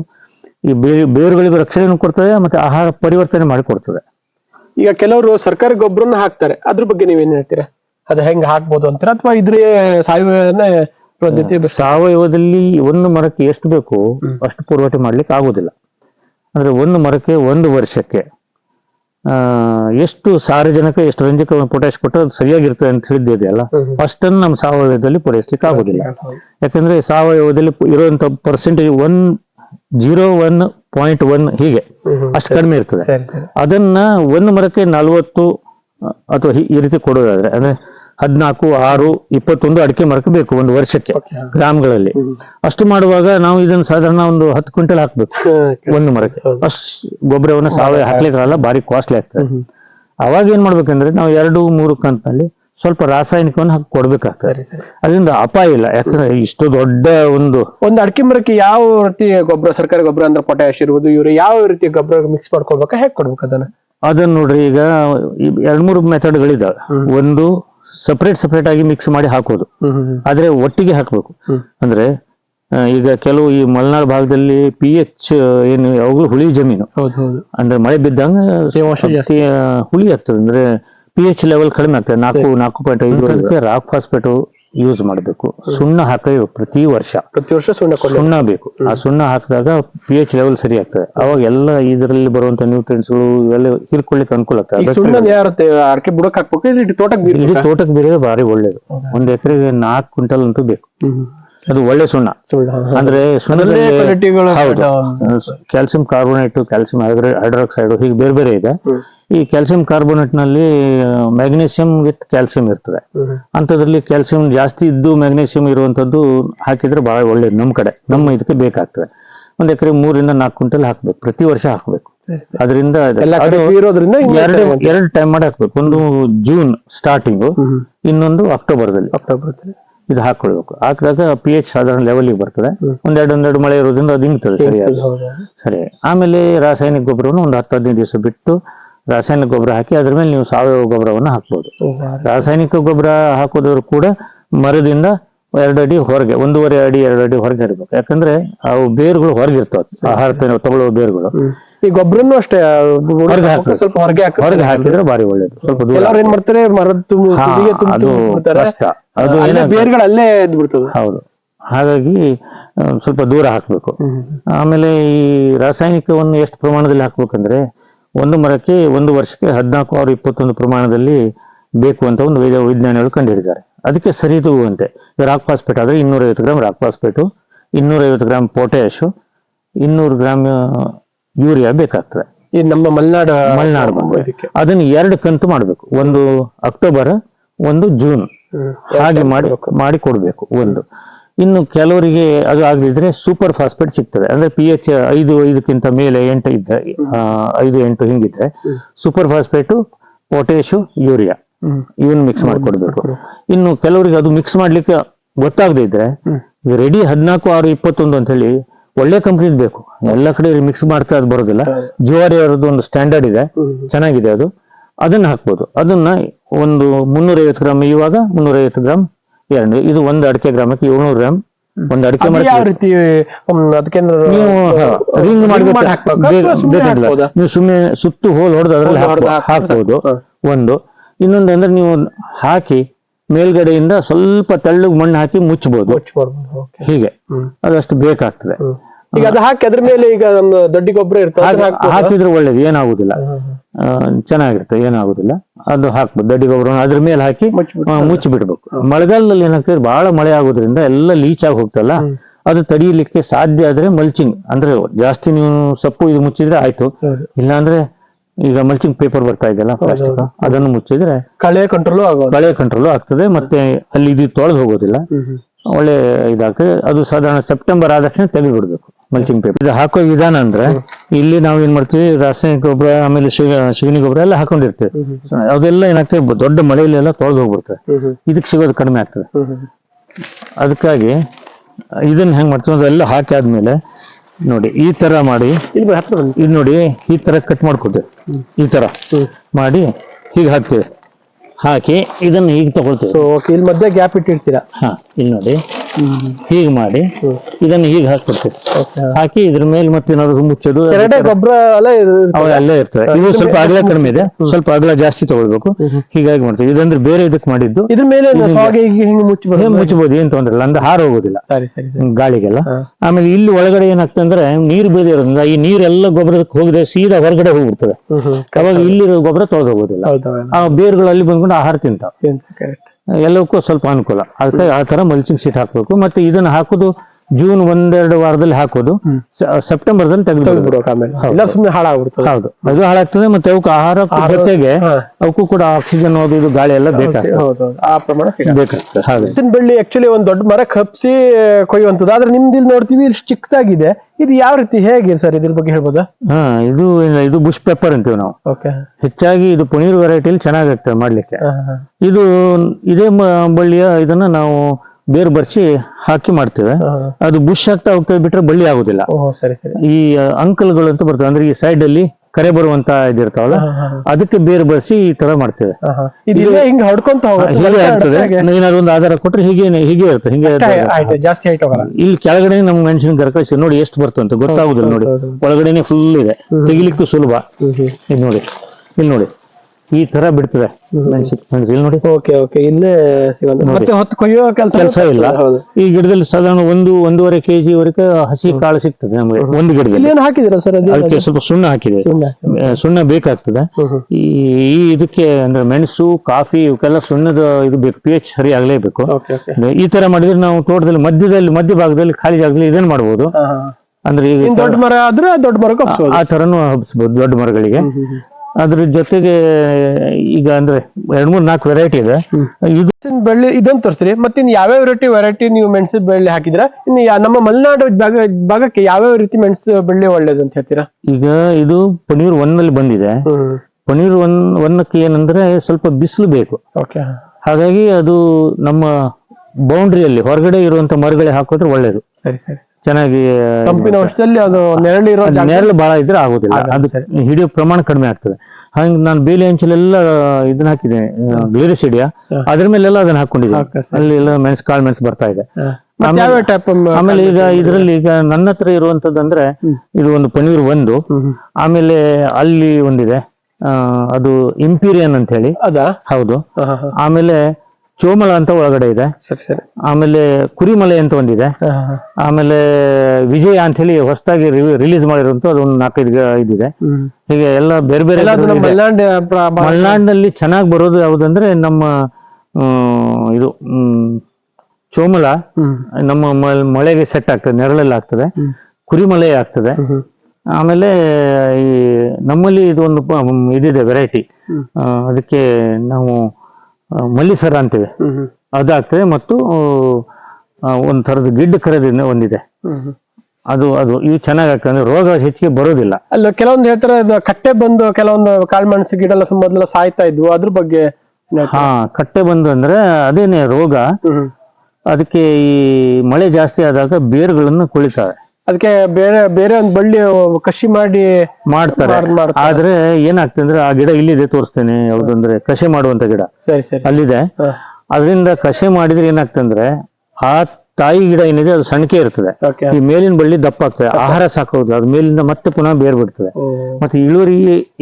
ಈ ಬೇರು ಬೇರುಗಳಿಗೆ ರಕ್ಷಣೆಯನ್ನು ಕೊಡ್ತದೆ ಮತ್ತೆ ಆಹಾರ ಪರಿವರ್ತನೆ ಮಾಡಿಕೊಡ್ತದೆ.
ಈಗ ಕೆಲವರು ಸರ್ಕಾರಿ ಗೊಬ್ಬರನ್ನ ಹಾಕ್ತಾರೆ. ಅದ್ರ ಬಗ್ಗೆ ನೀವೇನ್ ಹೇಳ್ತೀರಾ? ಅದ್ ಹೆಂಗ್ ಹಾಕ್ಬೋದು ಅಂತೀರಾ? ಅಥವಾ ಇದ್ರೆ ಸಾವಯವನೇ
ಸಾವಯವದಲ್ಲಿ ಒಂದು ಮರಕ್ಕೆ ಎಷ್ಟು ಬೇಕು ಅಷ್ಟು ಪೂರ್ವಟೆ ಮಾಡ್ಲಿಕ್ಕೆ ಆಗುದಿಲ್ಲ. ಅಂದ್ರೆ ಒಂದು ಮರಕ್ಕೆ ಒಂದು ವರ್ಷಕ್ಕೆ ಆ ಎಷ್ಟು ಸಾರಜನಕ ಎಷ್ಟು ರಂಜಕ ಪೊಟ್ಯಾಶ್ ಕೊಟ್ಟರೆ ಅದು ಸರಿಯಾಗಿರ್ತದೆ ಅಂತ ಹೇಳಿದ್ದೆಯಲ್ಲ. ಅಷ್ಟನ್ನು ನಮ್ಮ ಸಾವಯವದಲ್ಲಿ ಪೂರೈಸಲಿಕ್ಕೆ ಆಗುದಿಲ್ಲ. ಯಾಕಂದ್ರೆ ಸಾವಯವದಲ್ಲಿ ಇರುವಂತ percentage one zero one point one ಹೀಗೆ. ಅಷ್ಟು ಕಡಿಮೆ ಇರ್ತದೆ. ಅದನ್ನ ಒಂದು ಮರಕ್ಕೆ ನಲವತ್ತು ಅಥವಾ ಈ ರೀತಿ ಕೊಡೋದಾದ್ರೆ ಅಂದ್ರೆ ಹದಿನಾಲ್ಕು ಆರು ಇಪ್ಪತ್ತೊಂದು ಅಡಿಕೆ ಮರಕ್ಕೆ ಬೇಕು ಒಂದು ವರ್ಷಕ್ಕೆ ಗ್ರಾಮಗಳಲ್ಲಿ. ಅಷ್ಟು ಮಾಡುವಾಗ ನಾವು ಇದನ್ನು ಸಾಧಾರಣ ಒಂದು ಹತ್ತು ಕ್ವಿಂಟಲ್ ಹಾಕ್ಬೇಕು. ಒಂದು ಮರಕ್ಕೆ. ಅಷ್ಟು ಗೊಬ್ಬರವನ್ನ ಸಾವಯವ ಹಾಕ್ಲಿಕ್ಕಾಗಲ್ಲ ಭಾರಿ ಕಾಸ್ಟ್ಲಿ ಆಗ್ತದೆ. ಅವಾಗ ಏನ್ ಮಾಡ್ಬೇಕಂದ್ರೆ ನಾವು ಎರಡು ಮೂರು ಕಂತಲ್ಲಿ ಸ್ವಲ್ಪ ರಾಸಾಯನಿಕವನ್ನು ಹಾಕಿ ಕೊಡ್ಬೇಕಾಗ್ತದೆ. ಅದರಿಂದ ಅಪಾಯ ಇಲ್ಲ. ಯಾಕಂದ್ರೆ ಇಷ್ಟು ದೊಡ್ಡ ಒಂದು
ಒಂದು ಅಡಿಕೆ ಮರಕ್ಕೆ ಯಾವ ರೀತಿ ಗೊಬ್ಬರ ಸರ್ಕಾರಿ ಗೊಬ್ಬರ ಅಂದ್ರೆ ಪೊಟ್ಯಾಶ್ ಇರ್ಬೋದು ಇವರು ಯಾವ ರೀತಿ ಗೊಬ್ಬರ ಮಿಕ್ಸ್ ಮಾಡ್ಕೊಳ್ಬೇಕಾ ಹೇಗೆ ಕೊಡ್ಬೇಕು ಅದನ್ನ?
ಅದನ್ನ ನೋಡ್ರಿ ಈಗ ಎರಡ್ ಮೂರು ಮೆಥಡ್ಗಳಿದಾವೆ ಒಂದು ಸಪರೇಟ್ ಸಪರೇಟ್ ಆಗಿ ಮಿಕ್ಸ್ ಮಾಡಿ ಹಾಕೋದು. ಆದ್ರೆ ಒಟ್ಟಿಗೆ ಹಾಕ್ಬೇಕು. ಅಂದ್ರೆ ಆ, ಈಗ ಕೆಲವು ಈ ಮಲೆನಾಡು ಭಾಗದಲ್ಲಿ ಪಿ ಎಚ್ ಏನು ಯಾವಾಗಲೂ ಹುಳಿ ಜಮೀನು.
ಹೌದು ಹೌದು.
ಅಂದ್ರೆ ಮಳೆ ಬಿದ್ದಂಗ
ತೇವಾಂಶ ಜಾಸ್ತಿ.
ಹುಳಿ ಆಗ್ತದೆ. ಅಂದ್ರೆ ಪಿ ಎಚ್ ಲೆವೆಲ್ ಕಡಿಮೆ ಆಗ್ತದೆ. ನಾಲ್ಕು ನಾಲ್ಕು ಪಾಯಿಂಟ್ ಐದು ರಾಕ್ ಫಾಸ್ಫೇಟ್ ಯೂಸ್ ಮಾಡಬೇಕು. ಸುಣ್ಣ ಹಾಕಬೇಕು ಪ್ರತಿ ವರ್ಷ.
ಪ್ರತಿ ವರ್ಷ ಸುಣ್ಣ
ಸುಣ್ಣ ಬೇಕು. ಆ ಸುಣ್ಣ ಹಾಕಿದಾಗ ಪಿ ಎಚ್ ಲೆವೆಲ್ ಸರಿ ಆಗ್ತದೆ. ಅವಾಗ ಎಲ್ಲ ಇದರಲ್ಲಿ ಬರುವಂತ ನ್ಯೂಟ್ರಿಯೆಂಟ್ಸ್ಗಳು ಇವೆಲ್ಲ ಹೀರ್ಕೊಳ್ಳಿಕ್ಕೆ ಅನುಕೂಲ ಆಗ್ತದೆ.
ಅಡಿಕೆ ಬುಡಕ್ ಹಾಕ್ಬೇಕು ಇಡೀ ತೋಟಕ್ಕೆ
ಇಡೀ? ತೋಟಕ್ಕೆ ಬೇರೆ ಭಾರಿ ಒಳ್ಳೇದು. ಒಂದ್ ಎಕರೆಗೆ ನಾಲ್ಕು ಕ್ವಿಂಟಲ್ ಅಂತೂ ಬೇಕು. ಅದು ಒಳ್ಳೆ ಸುಣ್ಣ. ಅಂದ್ರೆ. ಕ್ಯಾಲ್ಸಿಯಂ ಕಾರ್ಬೋನೇಟ್ ಕ್ಯಾಲ್ಸಿಯಂ ಹೈಡ್ರಾಕ್ಸೈಡ್ ಹೀಗೆ. ಬೇರೆ ಬೇರೆ ಇದೆ. ಈ ಕ್ಯಾಲ್ಸಿಯಂ ಕಾರ್ಬೋನೇಟ್ನಲ್ಲಿ ಮ್ಯಾಗ್ನೀಸಿಯಂ ವಿತ್ ಕ್ಯಾಲ್ಸಿಯಂ ಇರ್ತದೆ.
ಅಂತದ್ರಲ್ಲಿ
ಅಂಥದ್ರಲ್ಲಿ ಕ್ಯಾಲ್ಸಿಯಂ ಜಾಸ್ತಿ ಇದ್ದು ಮ್ಯಾಗ್ನೀಸಿಯಂ ಇರುವಂತದ್ದು ಹಾಕಿದ್ರೆ ಬಹಳ ಒಳ್ಳೇದು ನಮ್ಮ ಕಡೆ. ನಮ್ಮ ಇದಕ್ಕೆ ಬೇಕಾಗ್ತದೆ. ಒಂದ್ ಎಕರೆ ಮೂರಿಂದ ನಾಲ್ಕು ಕ್ವಿಂಟಲ್ ಹಾಕ್ಬೇಕು. ಪ್ರತಿ ವರ್ಷ ಹಾಕ್ಬೇಕು. ಅದರಿಂದ ಎರಡು ಎರಡು ಟೈಮ್ ಮಾಡಿ ಹಾಕ್ಬೇಕು. ಒಂದು ಜೂನ್ ಸ್ಟಾರ್ಟಿಂಗು. ಇನ್ನೊಂದು ಅಕ್ಟೋಬರ್ದಲ್ಲಿ
ಅಕ್ಟೋಬರ್ ದಲ್ಲಿ.
ಇದು ಹಾಕೊಳ್ಬೇಕು. ಹಾಕಿದಾಗ ಪಿ ಎಚ್ ಸಾಧಾರಣ ಲೆವೆಲ್ಗೆ ಬರ್ತದೆ. ಒಂದೆರಡು ಒಂದೆರಡು ಮಳೆ ಇರೋದ್ರಿಂದ ಅದು ಹಿಂಗ್ತದೆ ಸರಿಯಾಗಿ. ಸರಿ. ಆಮೇಲೆ ರಾಸಾಯನಿಕ ಗೊಬ್ಬರವನ್ನು ಒಂದು ಹತ್ತು ಹದಿನೈದು ದಿವಸ ಬಿಟ್ಟು ರಾಸಾಯನಿಕ ಗೊಬ್ಬರ ಹಾಕಿ ಅದ್ರ ಮೇಲೆ ನೀವು ಸಾವಯವ ಗೊಬ್ಬರವನ್ನು ಹಾಕ್ಬೋದು. ರಾಸಾಯನಿಕ ಗೊಬ್ಬರ ಹಾಕೋದ್ರು ಕೂಡ ಮರದಿಂದ ಎರಡು ಅಡಿ ಹೊರಗೆ ಒಂದೂವರೆ ಅಡಿ ಎರಡು ಅಡಿ ಹೊರಗೆ ಇರ್ಬೇಕು. ಯಾಕಂದ್ರೆ ಅವು ಬೇರುಗಳು ಹೊರಗಿರ್ತಾವ. ಆಹಾರ ತಗೊಳ್ಳುವ ಬೇರುಗಳು.
ಈ ಗೊಬ್ಬರನ್ನು ಅಷ್ಟೇ
ಹೊರಗೆ ಹಾಕ್ಬೇಕು.
ಸ್ವಲ್ಪ ಹೊರಗೆ
ಹೊರಗೆ ಹಾಕಿದ್ರೆ ಬಾರಿ ಒಳ್ಳೇದು. ಸ್ವಲ್ಪ ದೂರ
ಕೆಲವ್ರು ಏನ್ ಮಾಡ್ತಾರೆ ಮರದ ತುಂಬ
ಹಾ,
ತುದಿಗೆ ತುಂಬ
ಅದು
ಬಿಡ್ತಾರೆ
ಕಷ್ಟ. ಅದು
ಅಲ್ಲೇ
ಏನಾಗ್ತದೆ?
ಬೇರ್ಗಳು ಅಲ್ಲೇ ಎದ್ದು ಬಿಡ್ತದೆ
ಹೌದು. ಹಾಗಾಗಿ ಆ, ಸ್ವಲ್ಪ ದೂರ ಹಾಕಬೇಕು. ಆಮೇಲೆ ಈ ರಾಸಾಯನಿಕವನ್ನು ಎಷ್ಟು ಪ್ರಮಾಣದಲ್ಲಿ ಹಾಕ್ಬೇಕಂದ್ರೆ ಒಂದು ಮರಕ್ಕೆ ಒಂದು ವರ್ಷಕ್ಕೆ ಹದಿನಾಲ್ಕು ಆರು ಇಪ್ಪತ್ತೊಂದು ಪ್ರಮಾಣದಲ್ಲಿ ಬೇಕು ಅಂತ ಒಂದು ವೈದ್ಯ ವಿಜ್ಞಾನಿಗಳು ಕಂಡುಹಿಡಿದ್ದಾರೆ ಅದಕ್ಕೆ ಸರಿದೂಗುವಂತೆ ರಾಕ್ ಫಾಸ್ಫೇಟ್ ಆದರೆ ಇನ್ನೂರೈವತ್ತು ಗ್ರಾಮ್ ರಾಕ್ ಫಾಸ್ಫೇಟು ಇನ್ನೂರೈವತ್ತು ಗ್ರಾಮ್ ಪೊಟ್ಯಾಶು ಇನ್ನೂರು ಗ್ರಾಮ್ ಯೂರಿಯಾ ಬೇಕಾಗ್ತದೆ.
ಈ ನಮ್ಮ ಮಲೆನಾಡು
ಮಲೆನಾಡು ಅದನ್ನ ಎರಡು ಕಂತು ಮಾಡಬೇಕು. ಒಂದು ಅಕ್ಟೋಬರ್ ಒಂದು ಜೂನ್. ಹಾಗೆ ಮಾಡಿ ಮಾಡಿ ಕೊಡಬೇಕು ಒಂದು. ಇನ್ನು ಕೆಲವರಿಗೆ ಅದು ಆಗದಿದ್ರೆ ಸೂಪರ್ ಫಾಸ್ಫೇಟ್ ಸಿಗ್ತದೆ. ಅಂದ್ರೆ ಪಿ ಎಚ್ ಐದು ಐದಕ್ಕಿಂತ ಮೇಲೆ ಎಂಟು ಇದ್ರೆ ಐದು ಎಂಟು ಹಿಂಗಿದ್ರೆ ಸೂಪರ್ ಫಾಸ್ಫೇಟು ಪೊಟ್ಯಾಶು ಯೂರಿಯಾ. ಇವನ್ ಮಿಕ್ಸ್ ಮಾಡಿಕೊಡ್ಬೇಕು. ಇನ್ನು ಕೆಲವರಿಗೆ ಅದು ಮಿಕ್ಸ್ ಮಾಡ್ಲಿಕ್ಕೆ ಗೊತ್ತಾಗದೇ ಇದ್ರೆ ರೆಡಿ ಹದಿನಾಲ್ಕು ಆರು ಇಪ್ಪತ್ತೊಂದು ಅಂತ ಹೇಳಿ ಒಳ್ಳೆ ಕಂಪ್ನಿದ್ ಬೇಕು. ಎಲ್ಲ ಕಡೆ ಮಿಕ್ಸ್ ಮಾಡ್ತಾ ಅದು ಬರೋದಿಲ್ಲ. ಜೋರಿ ಅವರದ್ದು ಒಂದು ಸ್ಟ್ಯಾಂಡರ್ಡ್ ಇದೆ. ಚೆನ್ನಾಗಿದೆ ಅದು. ಅದನ್ನ ಹಾಕ್ಬೋದು. ಅದನ್ನ ಒಂದು ಮುನ್ನೂರೈವತ್ತು ಗ್ರಾಮ್ ಇವಾಗ ಮುನ್ನೂರೈವತ್ತು ಗ್ರಾಮ್ ಎರಡು. ಇದು ಒಂದು ಅಡಿಕೆ ಗ್ರಾಮಕ್ಕೆ ಏಳ್ನೂರು ಗ್ರಾಮ್ ಒಂದು ಅಡಿಕೆ
ರೀತಿ ಅದಕ್ಕೆ
ನೀವು ಸುಮ್ಮನೆ ಸುತ್ತು ಹೋಲ್ ಹೊಡೆದು ಅದರಲ್ಲಿ ಹಾಕ್ಬೋದು- ಒಂದು. ಇನ್ನೊಂದು ಅಂದ್ರೆ ನೀವು ಹಾಕಿ ಮೇಲ್ಗಡೆಯಿಂದ ಸ್ವಲ್ಪ ತಳ್ಳಗ್ ಮಣ್ಣು ಹಾಕಿ ಮುಚ್ಚಬಹುದು ಹೀಗೆ. ಅದಷ್ಟು ಬೇಕಾಗ್ತದೆ.
ಈಗ ಅದು ಹಾಕಿ ಅದ್ರ ಮೇಲೆ ಈಗ ನಮ್ದು ದೊಡ್ಡ ಗೊಬ್ಬರ ಇರ್ತದೆ?
ಹಾಕಿದ್ರೆ ಒಳ್ಳೇದು ಏನಾಗುದಿಲ್ಲ. ಚೆನ್ನಾಗಿರುತ್ತೆ ಏನಾಗುದಿಲ್ಲ. ಅದು ಹಾಕ್ಬೋದು ದಡ್ಡಿ ಗೊಬ್ಬರ ಅದ್ರ ಮೇಲೆ ಹಾಕಿ ಮುಚ್ಚಿ ಬಿಡ್ಬೇಕು ಮಳೆಗಾಲದಲ್ಲಿ ಏನಾಗ್ತದೆ ಬಹಳ ಮಳೆ ಆಗೋದ್ರಿಂದ ಎಲ್ಲ ಲೀಚ್ ಆಗಿ ಹೋಗ್ತಲ್ಲ ಅದು ತಡೆಯಲಿಕ್ಕೆ ಸಾಧ್ಯ ಆದ್ರೆ ಮಲ್ಚಿಂಗ್ ಅಂದ್ರೆ ಜಾಸ್ತಿ ನೀವು ಸೊಪ್ಪು ಇದು ಮುಚ್ಚಿದ್ರೆ ಆಯ್ತು. ಇಲ್ಲಾಂದ್ರೆ ಈಗ ಮಲ್ಚಿಂಗ್ ಪೇಪರ್ ಬರ್ತಾ ಇದೆಯಲ್ಲ ಪ್ಲಾಸ್ಟಿಕ್ ಅದನ್ನು ಮುಚ್ಚಿದ್ರೆ
ಕಳೆ ಕಂಟ್ರೋಲ್
ಕಳೆ ಕಂಟ್ರೋಲ್ ಆಗ್ತದೆ ಮತ್ತೆ ಅಲ್ಲಿ ಇದು ತೊಳೆದು ಹೋಗೋದಿಲ್ಲ. ಒಳ್ಳೆ ಇದಾಗ್ತದೆ. ಅದು ಸಾಧಾರಣ ಸೆಪ್ಟೆಂಬರ್ ಆದ ತಕ್ಷಣ ತೆಗೆದು ಬಿಡ್ಬೇಕು ಮಲ್ಚಿಂಗ್ ಪೇಪರ್ ಇದು ಹಾಕೋ ವಿಧಾನ ಅಂದ್ರೆ ಇಲ್ಲಿ ನಾವು ಏನ್ ಮಾಡ್ತೀವಿ ರಾಸಾಯನಿಕ ಗೊಬ್ಬರ ಆಮೇಲೆ ಸಗಣಿ ಗೊಬ್ಬರ ಎಲ್ಲ ಹಾಕೊಂಡಿರ್ತೀವಿ. ಅದೆಲ್ಲ ಏನಾಗ್ತದೆ ದೊಡ್ಡ ಮಳೆಯಲ್ಲೆಲ್ಲ ತೊಳೆದು ಹೋಗ್ಬಿಡ್ತದೆ. ಇದಕ್ಕೆ ಸಿಗೋದು ಕಡಿಮೆ ಆಗ್ತದೆ. ಅದಕ್ಕಾಗಿ ಇದನ್ನ ಹೆಂಗ್ ಮಾಡ್ತೀವಿ ಅದೆಲ್ಲ ಹಾಕಿ ಆದ್ಮೇಲೆ ನೋಡಿ ಈ ತರ ಮಾಡಿ ಇದು ನೋಡಿ ಈ ತರ ಕಟ್ ಮಾಡ್ಕೊತೇವೆ ಈ ತರ ಮಾಡಿ ಹೀಗೆ ಹಾಕ್ತೇವೆ. ಹಾಕಿ ಇದನ್ನ ಹೀಗೆ ತಗೊಳ್ತೀವಿ.
ಸೊ ಓಕೆ ಇಲ್ಲಿ ಮಧ್ಯೆ ಗ್ಯಾಪ್ ಇಟ್ಟಿರ್ತೀರಾ?
ಹಾ ಇಲ್ಲಿ ನೋಡಿ. ಹೀಗೆ ಮಾಡಿ. ಇದನ್ನ ಹೀಗೆ ಹಾಕ್ಬಿಡ್ತೀವಿ. ಹಾಕಿ ಇದ್ರ ಮೇಲೆ ಮತ್ತೆ ಏನಾದ್ರು ಮುಚ್ಚೋದು
ಎರಡೇ ಗೊಬ್ಬರ.
ಅಲ್ಲೇ ಇರ್ತದೆ. ಇದು ಸ್ವಲ್ಪ ಅಗಲ ಕಡಿಮೆ ಇದೆ. ಸ್ವಲ್ಪ ಅಗಲ ಜಾಸ್ತಿ ತಗೊಳ್ಬೇಕು. ಹೀಗಾಗಿ ಮಾಡ್ತೀವಿ. ಇದಂದ್ರೆ ಬೇರೆ ಇದಕ್ಕೆ ಮಾಡಿದ್ದು.
ಇದ್ರ ಮೇಲೆ ಮುಚ್ಚಬಹುದು
ಮುಚ್ಚಬಹುದು ಏನ್ ತೊಂದ್ರೆ ಇಲ್ಲ ಅಂದ್ರೆ ಹಾರ ಹೋಗೋದಿಲ್ಲ. ಗಾಳಿಗೆಲ್ಲ. ಆಮೇಲೆ ಇಲ್ಲಿ ಒಳಗಡೆ ಏನಾಗ್ತದೆ ಅಂದ್ರೆ ನೀರು ಬೇರೆ ಇರೋದ್ರಿಂದ ಈ ನೀರೆಲ್ಲ ಗೊಬ್ಬರಕ್ಕೆ ಹೋಗಿದೆ ಸೀದಾ ಹೊರಗಡೆ ಹೋಗ್ಬಿಡ್ತದೆ. ಅವಾಗ ಇಲ್ಲಿರೋ ಗೊಬ್ಬರ ತೊಳೆದು ಹೋಗೋದಿಲ್ಲ. ಆ ಬೇರುಗಳು ಅಲ್ಲಿ ಬಂದ್ಕೊಂಡು ಆಹಾರ ತಿಂತಾವ ಎಲ್ಲವಕ್ಕೂ ಸ್ವಲ್ಪ ಅನುಕೂಲ. ಅದಕ್ಕೆ ಆ ತರ ಮಲ್ಚಿಂಗ್ ಶೀಟ್ ಹಾಕ್ಬೇಕು. ಮತ್ತೆ ಇದನ್ನ ಹಾಕೋದು ಜೂನ್ ಒಂದೆರಡು ವಾರದಲ್ಲಿ ಹಾಕೋದು ಸೆಪ್ಟೆಂಬರ್ ದಲ್ಲಿ ತೆಗೆದು
ಆಮೇಲೆ. ಸುಮ್ಮನೆ ಹಾಳಾಗ್ಬಿಡ್ತದೆ.
ಹೌದು. ಅದು ಹಾಳಾಗ್ತದೆ ಮತ್ತೆ ಅವಕ್ಕೆ ಆಹಾರ ಜೊತೆಗೆ ಅವಕ್ಕೂ ಕೂಡ ಆಕ್ಸಿಜನ್ ಅದು ಇದು ಗಾಳಿ ಎಲ್ಲ ಬೇಕಾಗ್ತದೆ.
ಆ ಪ್ರಮಾಣ
ಬೇಕಾಗ್ತದೆ ಹಾಗೆ.
ಬೆಳ್ಳಿ ಆಕ್ಚುಲಿ ಒಂದ್ ದೊಡ್ಡ ಮರ ಕಪ್ಸಿ ಕೊಯ್ಯುವಂತದ್ದು ಆದ್ರೆ ನಿಮ್ದು ಇಲ್ಲಿ ನೋಡ್ತೀವಿ ಇಲ್ಲಿ ಚಿಕ್ಕದಾಗಿದೆ. ಇದು ಯಾವ ರೀತಿ ಹೇಗೆ ಸರ್ ಇದ್ರ ಬಗ್ಗೆ ಹೇಳ್ಬೋದ?
ಹಾ ಇದು ಇದು ಬುಷ್ ಪೇಪರ್ ಅಂತೀವಿ ನಾವು.
ಓಕೆ.
ಹೆಚ್ಚಾಗಿ ಇದು ಪನೀರ್ ವೆರೈಟಿಲಿ ಚೆನ್ನಾಗಿರ್ತದೆ ಮಾಡ್ಲಿಕ್ಕೆ. ಇದು ಇದೇ ಬಳ್ಳಿಯ ಇದನ್ನ ನಾವು ಬೇರು ಬರ್ಸಿ ಹಾಕಿ ಮಾಡ್ತೇವೆ. ಅದು ಬುಷ್ ಆಗ್ತಾ ಹೋಗ್ತದೆ ಬಿಟ್ರೆ ಬಳ್ಳಿ ಆಗುದಿಲ್ಲ.
ಓಹೋ ಸರಿ ಸರಿ.
ಈ ಅಂಕಲ್ಗಳು ಅಂತ ಬರ್ತವೆ. ಅಂದ್ರೆ ಈ ಸೈಡ್ ಅಲ್ಲಿ ಕರೆ ಬರುವಂತ ಇದಿರ್ತಾವಲ್ಲ ಅದಕ್ಕೆ ಬೇರು ಬರ್ಸಿ ಈ ತರ ಮಾಡ್ತೇವೆ.
ಹಿಂಗ್ ಹೊಡ್ಕೊಂತ
ಹೀಗೆ ಏನಾದ್ರು ಒಂದು ಆಧಾರ ಕೊಟ್ರೆ ಹೀಗೆ ಹೀಗೆ ಇರುತ್ತೆ ಹಿಂಗೆ
ಜಾಸ್ತಿ
ಇಲ್ಲಿ ಕೆಳಗಡೆ ನಮ್ ಮೆಣಸಿನ ಕರ್ಕಳಿಸಿ ನೋಡಿ ಎಷ್ಟು ಬರ್ತು ಅಂತ ಗೊತ್ತಾಗುದಿಲ್ಲ ನೋಡಿ. ಒಳಗಡೆನೆ ಫುಲ್ ಇದೆ. ತೆಗಿಲಿಕ್ಕೂ ಸುಲಭ. ಇಲ್ಲಿ ನೋಡಿ ಇಲ್ಲಿ ನೋಡಿ. ಈ ತರ ಬಿಡ್ತದೆ ಮೆಣಸಿನ ಮೆಣಸು ಇಲ್ಲಿ ನೋಡಿ.
Okay okay. ಇಲ್ಲೇ ಮತ್ತೆ ಹೊತ್ತು ಕೊಯ್ಯೋ ಕೆಲಸ
ಕೆಲಸ ಇಲ್ಲ. ಈ ಗಿಡದಲ್ಲಿ ಸಾಧಾರಣ ಒಂದು ಒಂದೂವರೆ ಕೆಜಿ ವರೆಗೆ ಹಸಿ ಕಾಳು ಸಿಗ್ತದೆ ನಮಗೆ ಒಂದು ಗಿಡದಲ್ಲಿ.
ಏನು ಹಾಕಿದಿರ ಸರ್ ಅದು
ಅದಕ್ಕೆ ಸ್ವಲ್ಪ ಸುಣ್ಣ ಹಾಕಿದೆ.
ಸುಣ್ಣ.
ಬೇಕಾಗ್ತದೆ. ಈ ಇದಕ್ಕೆ ಅಂದ್ರೆ ಮೆಣಸು ಕಾಫಿ ಇವಕ್ಕೆಲ್ಲ ಸುಣ್ಣದ ಇದು ಬೇಕು. ಪಿ ಎಚ್ ಸರಿ ಆಗ್ಲೇಬೇಕು. ಈ ತರ ಮಾಡಿದ್ರೆ ನಾವು ತೋಟದಲ್ಲಿ ಮಧ್ಯದಲ್ಲಿ ಮಧ್ಯ ಭಾಗದಲ್ಲಿ ಖಾಲಿ ಜಾಗದಲ್ಲಿ ಇದನ್ನ
ಮಾಡಬಹುದು.
ಅಂದ್ರೆ ಈಗ
ದೊಡ್ಡ ಮರ ಆದ್ರೆ ದೊಡ್ಡ ಮರ
ಆ ತರನು ಹಬ್ಸ್ಬೋದು ದೊಡ್ಡ ಮರಗಳಿಗೆ. ಅದ್ರ ಜೊತೆಗೆ ಈಗ ಅಂದ್ರೆ ಎರಡ್ ಮೂರ್ ನಾಲ್ಕು ವೆರೈಟಿ ಇದೆ. ಇದು
ಮೆಣಸಿನ ಬೆಳ್ಳಿ ಇದೊಂದು ತೋರಿಸ್ತೀರಿ. ಮತ್ತೆ ಇನ್ನು ಯಾವ್ಯಾವ ವೆರೈಟಿ ವೆರೈಟಿ ನೀವು ಮೆಣಸಿನ ಬೆಳ್ಳಿ ಹಾಕಿದ್ರ? ಇನ್ನು ಯಾ- ನಮ್ಮ ಮಲೆನಾಡು ಭಾಗ ಭಾಗಕ್ಕೆ ಯಾವ್ಯಾವ ರೀತಿ ಮೆಣಸು ಬೆಳ್ಳಿ ಒಳ್ಳೇದು ಅಂತ ಹೇಳ್ತೀರಾ?
ಈಗ ಇದು ಪನೀರ್ ಒನ್ನಲ್ಲಿ ಬಂದಿದೆ.
ಹ್ಮ್.
ಪನೀರ್ ಒನ್ ಒನ್ನಕ್ಕೆ ಏನಂದ್ರೆ ಸ್ವಲ್ಪ ಬಿಸಿಲು ಬೇಕು.
ಓಕೆ.
ಹಾಗಾಗಿ ಅದು ನಮ್ಮ ಬೌಂಡ್ರಿಯಲ್ಲಿ ಹೊರಗಡೆ ಇರುವಂತ ಮರಗಳೇ ಹಾಕೋದ್ರೆ ಒಳ್ಳೇದು.
ಸರಿ ಸರಿ.
ಚೆನ್ನಾಗಿ
ತಂಪಿನ ವರ್ಷದಲ್ಲಿ ಅದು ನೆರಳಿರೋ
ನೆರಳು ಬಹಳ ಇದ್ರೆ ಆಗುದಿಲ್ಲ. ಅದು ಹಿಡಿಯೋ ಪ್ರಮಾಣ ಕಡಿಮೆ ಆಗ್ತದೆ. ಹಂಗೆ ನಾನು ಬೇಲಿ ಅಂಚಲೆಲ್ಲ ಇದನ್ನ ಹಾಕಿದ್ದೇನೆ. ಗ್ಲಿರಿಸಿಡಿಯಾ ಅದ್ರ ಮೇಲೆಲ್ಲ ಅದನ್ನ ಹಾಕೊಂಡಿದ್ದೀನಿ. ಅಲ್ಲಿ ಎಲ್ಲ ಮೆಣಸು ಕಾಳು ಮೆಣಸು ಬರ್ತಾ ಇದೆ. ಆಮೇಲೆ ಈಗ ಇದರಲ್ಲಿ ಈಗ ನನ್ನ ಹತ್ರ ಇರುವಂತದ್ದು ಅಂದ್ರೆ ಇದು ಒಂದು ಪನೀರ್ ಒಂದು. ಆಮೇಲೆ ಅಲ್ಲಿ ಒಂದಿದೆ. ಅದು ಇಂಪೀರಿಯನ್ ಅಂತ ಹೇಳಿ.
ಅದಾ?
ಹೌದು. ಆಮೇಲೆ ಚೋಮಲ ಅಂತ ಒಳಗಡೆ ಇದೆ.
ಸರಿ ಸರಿ.
ಆಮೇಲೆ ಕುರಿಮಲೆ ಅಂತ ಒಂದಿದೆ. ಆಮೇಲೆ ವಿಜಯ ಅಂತ ಹೇಳಿ ಹೊಸದಾಗಿ ರಿಲೀಸ್ ಮಾಡಿರುವಂತ ಅದೊಂದು ನಾಲ್ಕೈದು ಇದಿದೆ. ಹೀಗೆ ಎಲ್ಲ ಬೇರೆ ಬೇರೆ
ಎಲ್ಲ ಅದು ನಮ್ಮ
ಇದೆ.
ಮಲೆನಾಡ್ ಪ್ರ-
ಚೆನ್ನಾಗಿ ಬರೋದು ಯಾವ್ದಂದ್ರೆ ನಮ್ಮ ಇದು ಚೋಮಲ ನಮ್ಮ ಮಳೆಗೆ ಸೆಟ್ ಆಗ್ತದೆ ನೆರಳಲ್ಲಿ ಆಗ್ತದೆ. ಕುರಿಮಲೆ ಆಗ್ತದೆ. ಆಮೇಲೆ ಈ ನಮ್ಮಲ್ಲಿ ಇದು ಒಂದು ಇದಿದೆ ವೆರೈಟಿ ಅದಕ್ಕೆ ನಾವು ಮಲ್ಲಿಸರ ಅಂತೇವೆ. ಅದಾಗ್ತದೆ ಮತ್ತು ಒಂದು ಥರದ ಗಿಡ್ಡ ಕರೆದ ಒಂದಿದೆ. ಅದು ಅದು ಇವು ಚೆನ್ನಾಗಿ ಆಗ್ತದೆ. ಅಂದ್ರೆ ರೋಗ ಹೆಚ್ಚಿಗೆ ಬರೋದಿಲ್ಲ.
ಅಲ್ಲ ಕೆಲವೊಂದು ಹೇಳ್ತಾರೆ ಕಟ್ಟೆ ಬಂದು ಕೆಲವೊಂದು ಕಾಳ್ಮೆಣಸು ಗಿಡ ಎಲ್ಲ ಮೊದಲು ಸಾಯ್ತಾ ಇದ್ವು. ಅದ್ರ ಬಗ್ಗೆ
ಹಾ ಕಟ್ಟೆ ಬಂದು ಅಂದ್ರೆ ಅದೇನೆ ರೋಗ. ಅದಕ್ಕೆ ಈ ಮಳೆ ಜಾಸ್ತಿ ಆದಾಗ ಬೇರುಗಳನ್ನು ಕುಳಿತಾವೆ
ಅದಕ್ಕೆ ಬೇರೆ ಬೇರೆ ಒಂದು ಬಳ್ಳಿ ಕಸಿ ಮಾಡಿ
ಮಾಡ್ತಾರೆ
ಮಾಡ್ತಾರೆ.
ಆದ್ರೆ ಏನಾಗ್ತದೆ ಅಂದ್ರೆ ಆ ಗಿಡ ಇಲ್ಲಿದೆ ತೋರಿಸ್ತೇನೆ ಯಾವ್ದಂದ್ರೆ ಕಷೆ ಮಾಡುವಂತ ಗಿಡ
ಸರಿ ಸರಿ
ಅಲ್ಲಿದೆ
ಹಾ.
ಅದರಿಂದ ಕಷೆ ಮಾಡಿದ್ರೆ ಏನಾಗ್ತಂದ್ರೆ ಆ ತಾಯಿ ಗಿಡ ಏನಿದೆ ಅದು ಸಣ್ಣಕೆ ಇರ್ತದೆ. ಈ ಮೇಲಿನ ಬಳ್ಳಿ ದಪ್ಪ ಆಗ್ತದೆ ಆಹಾರ ಸಾಕೋದು. ಅದು ಮೇಲಿಂದ ಮತ್ತೆ ಪುನಃ ಬೇರ್ ಬಿಡ್ತದೆ ಮತ್ತೆ ಇಳುವರಿ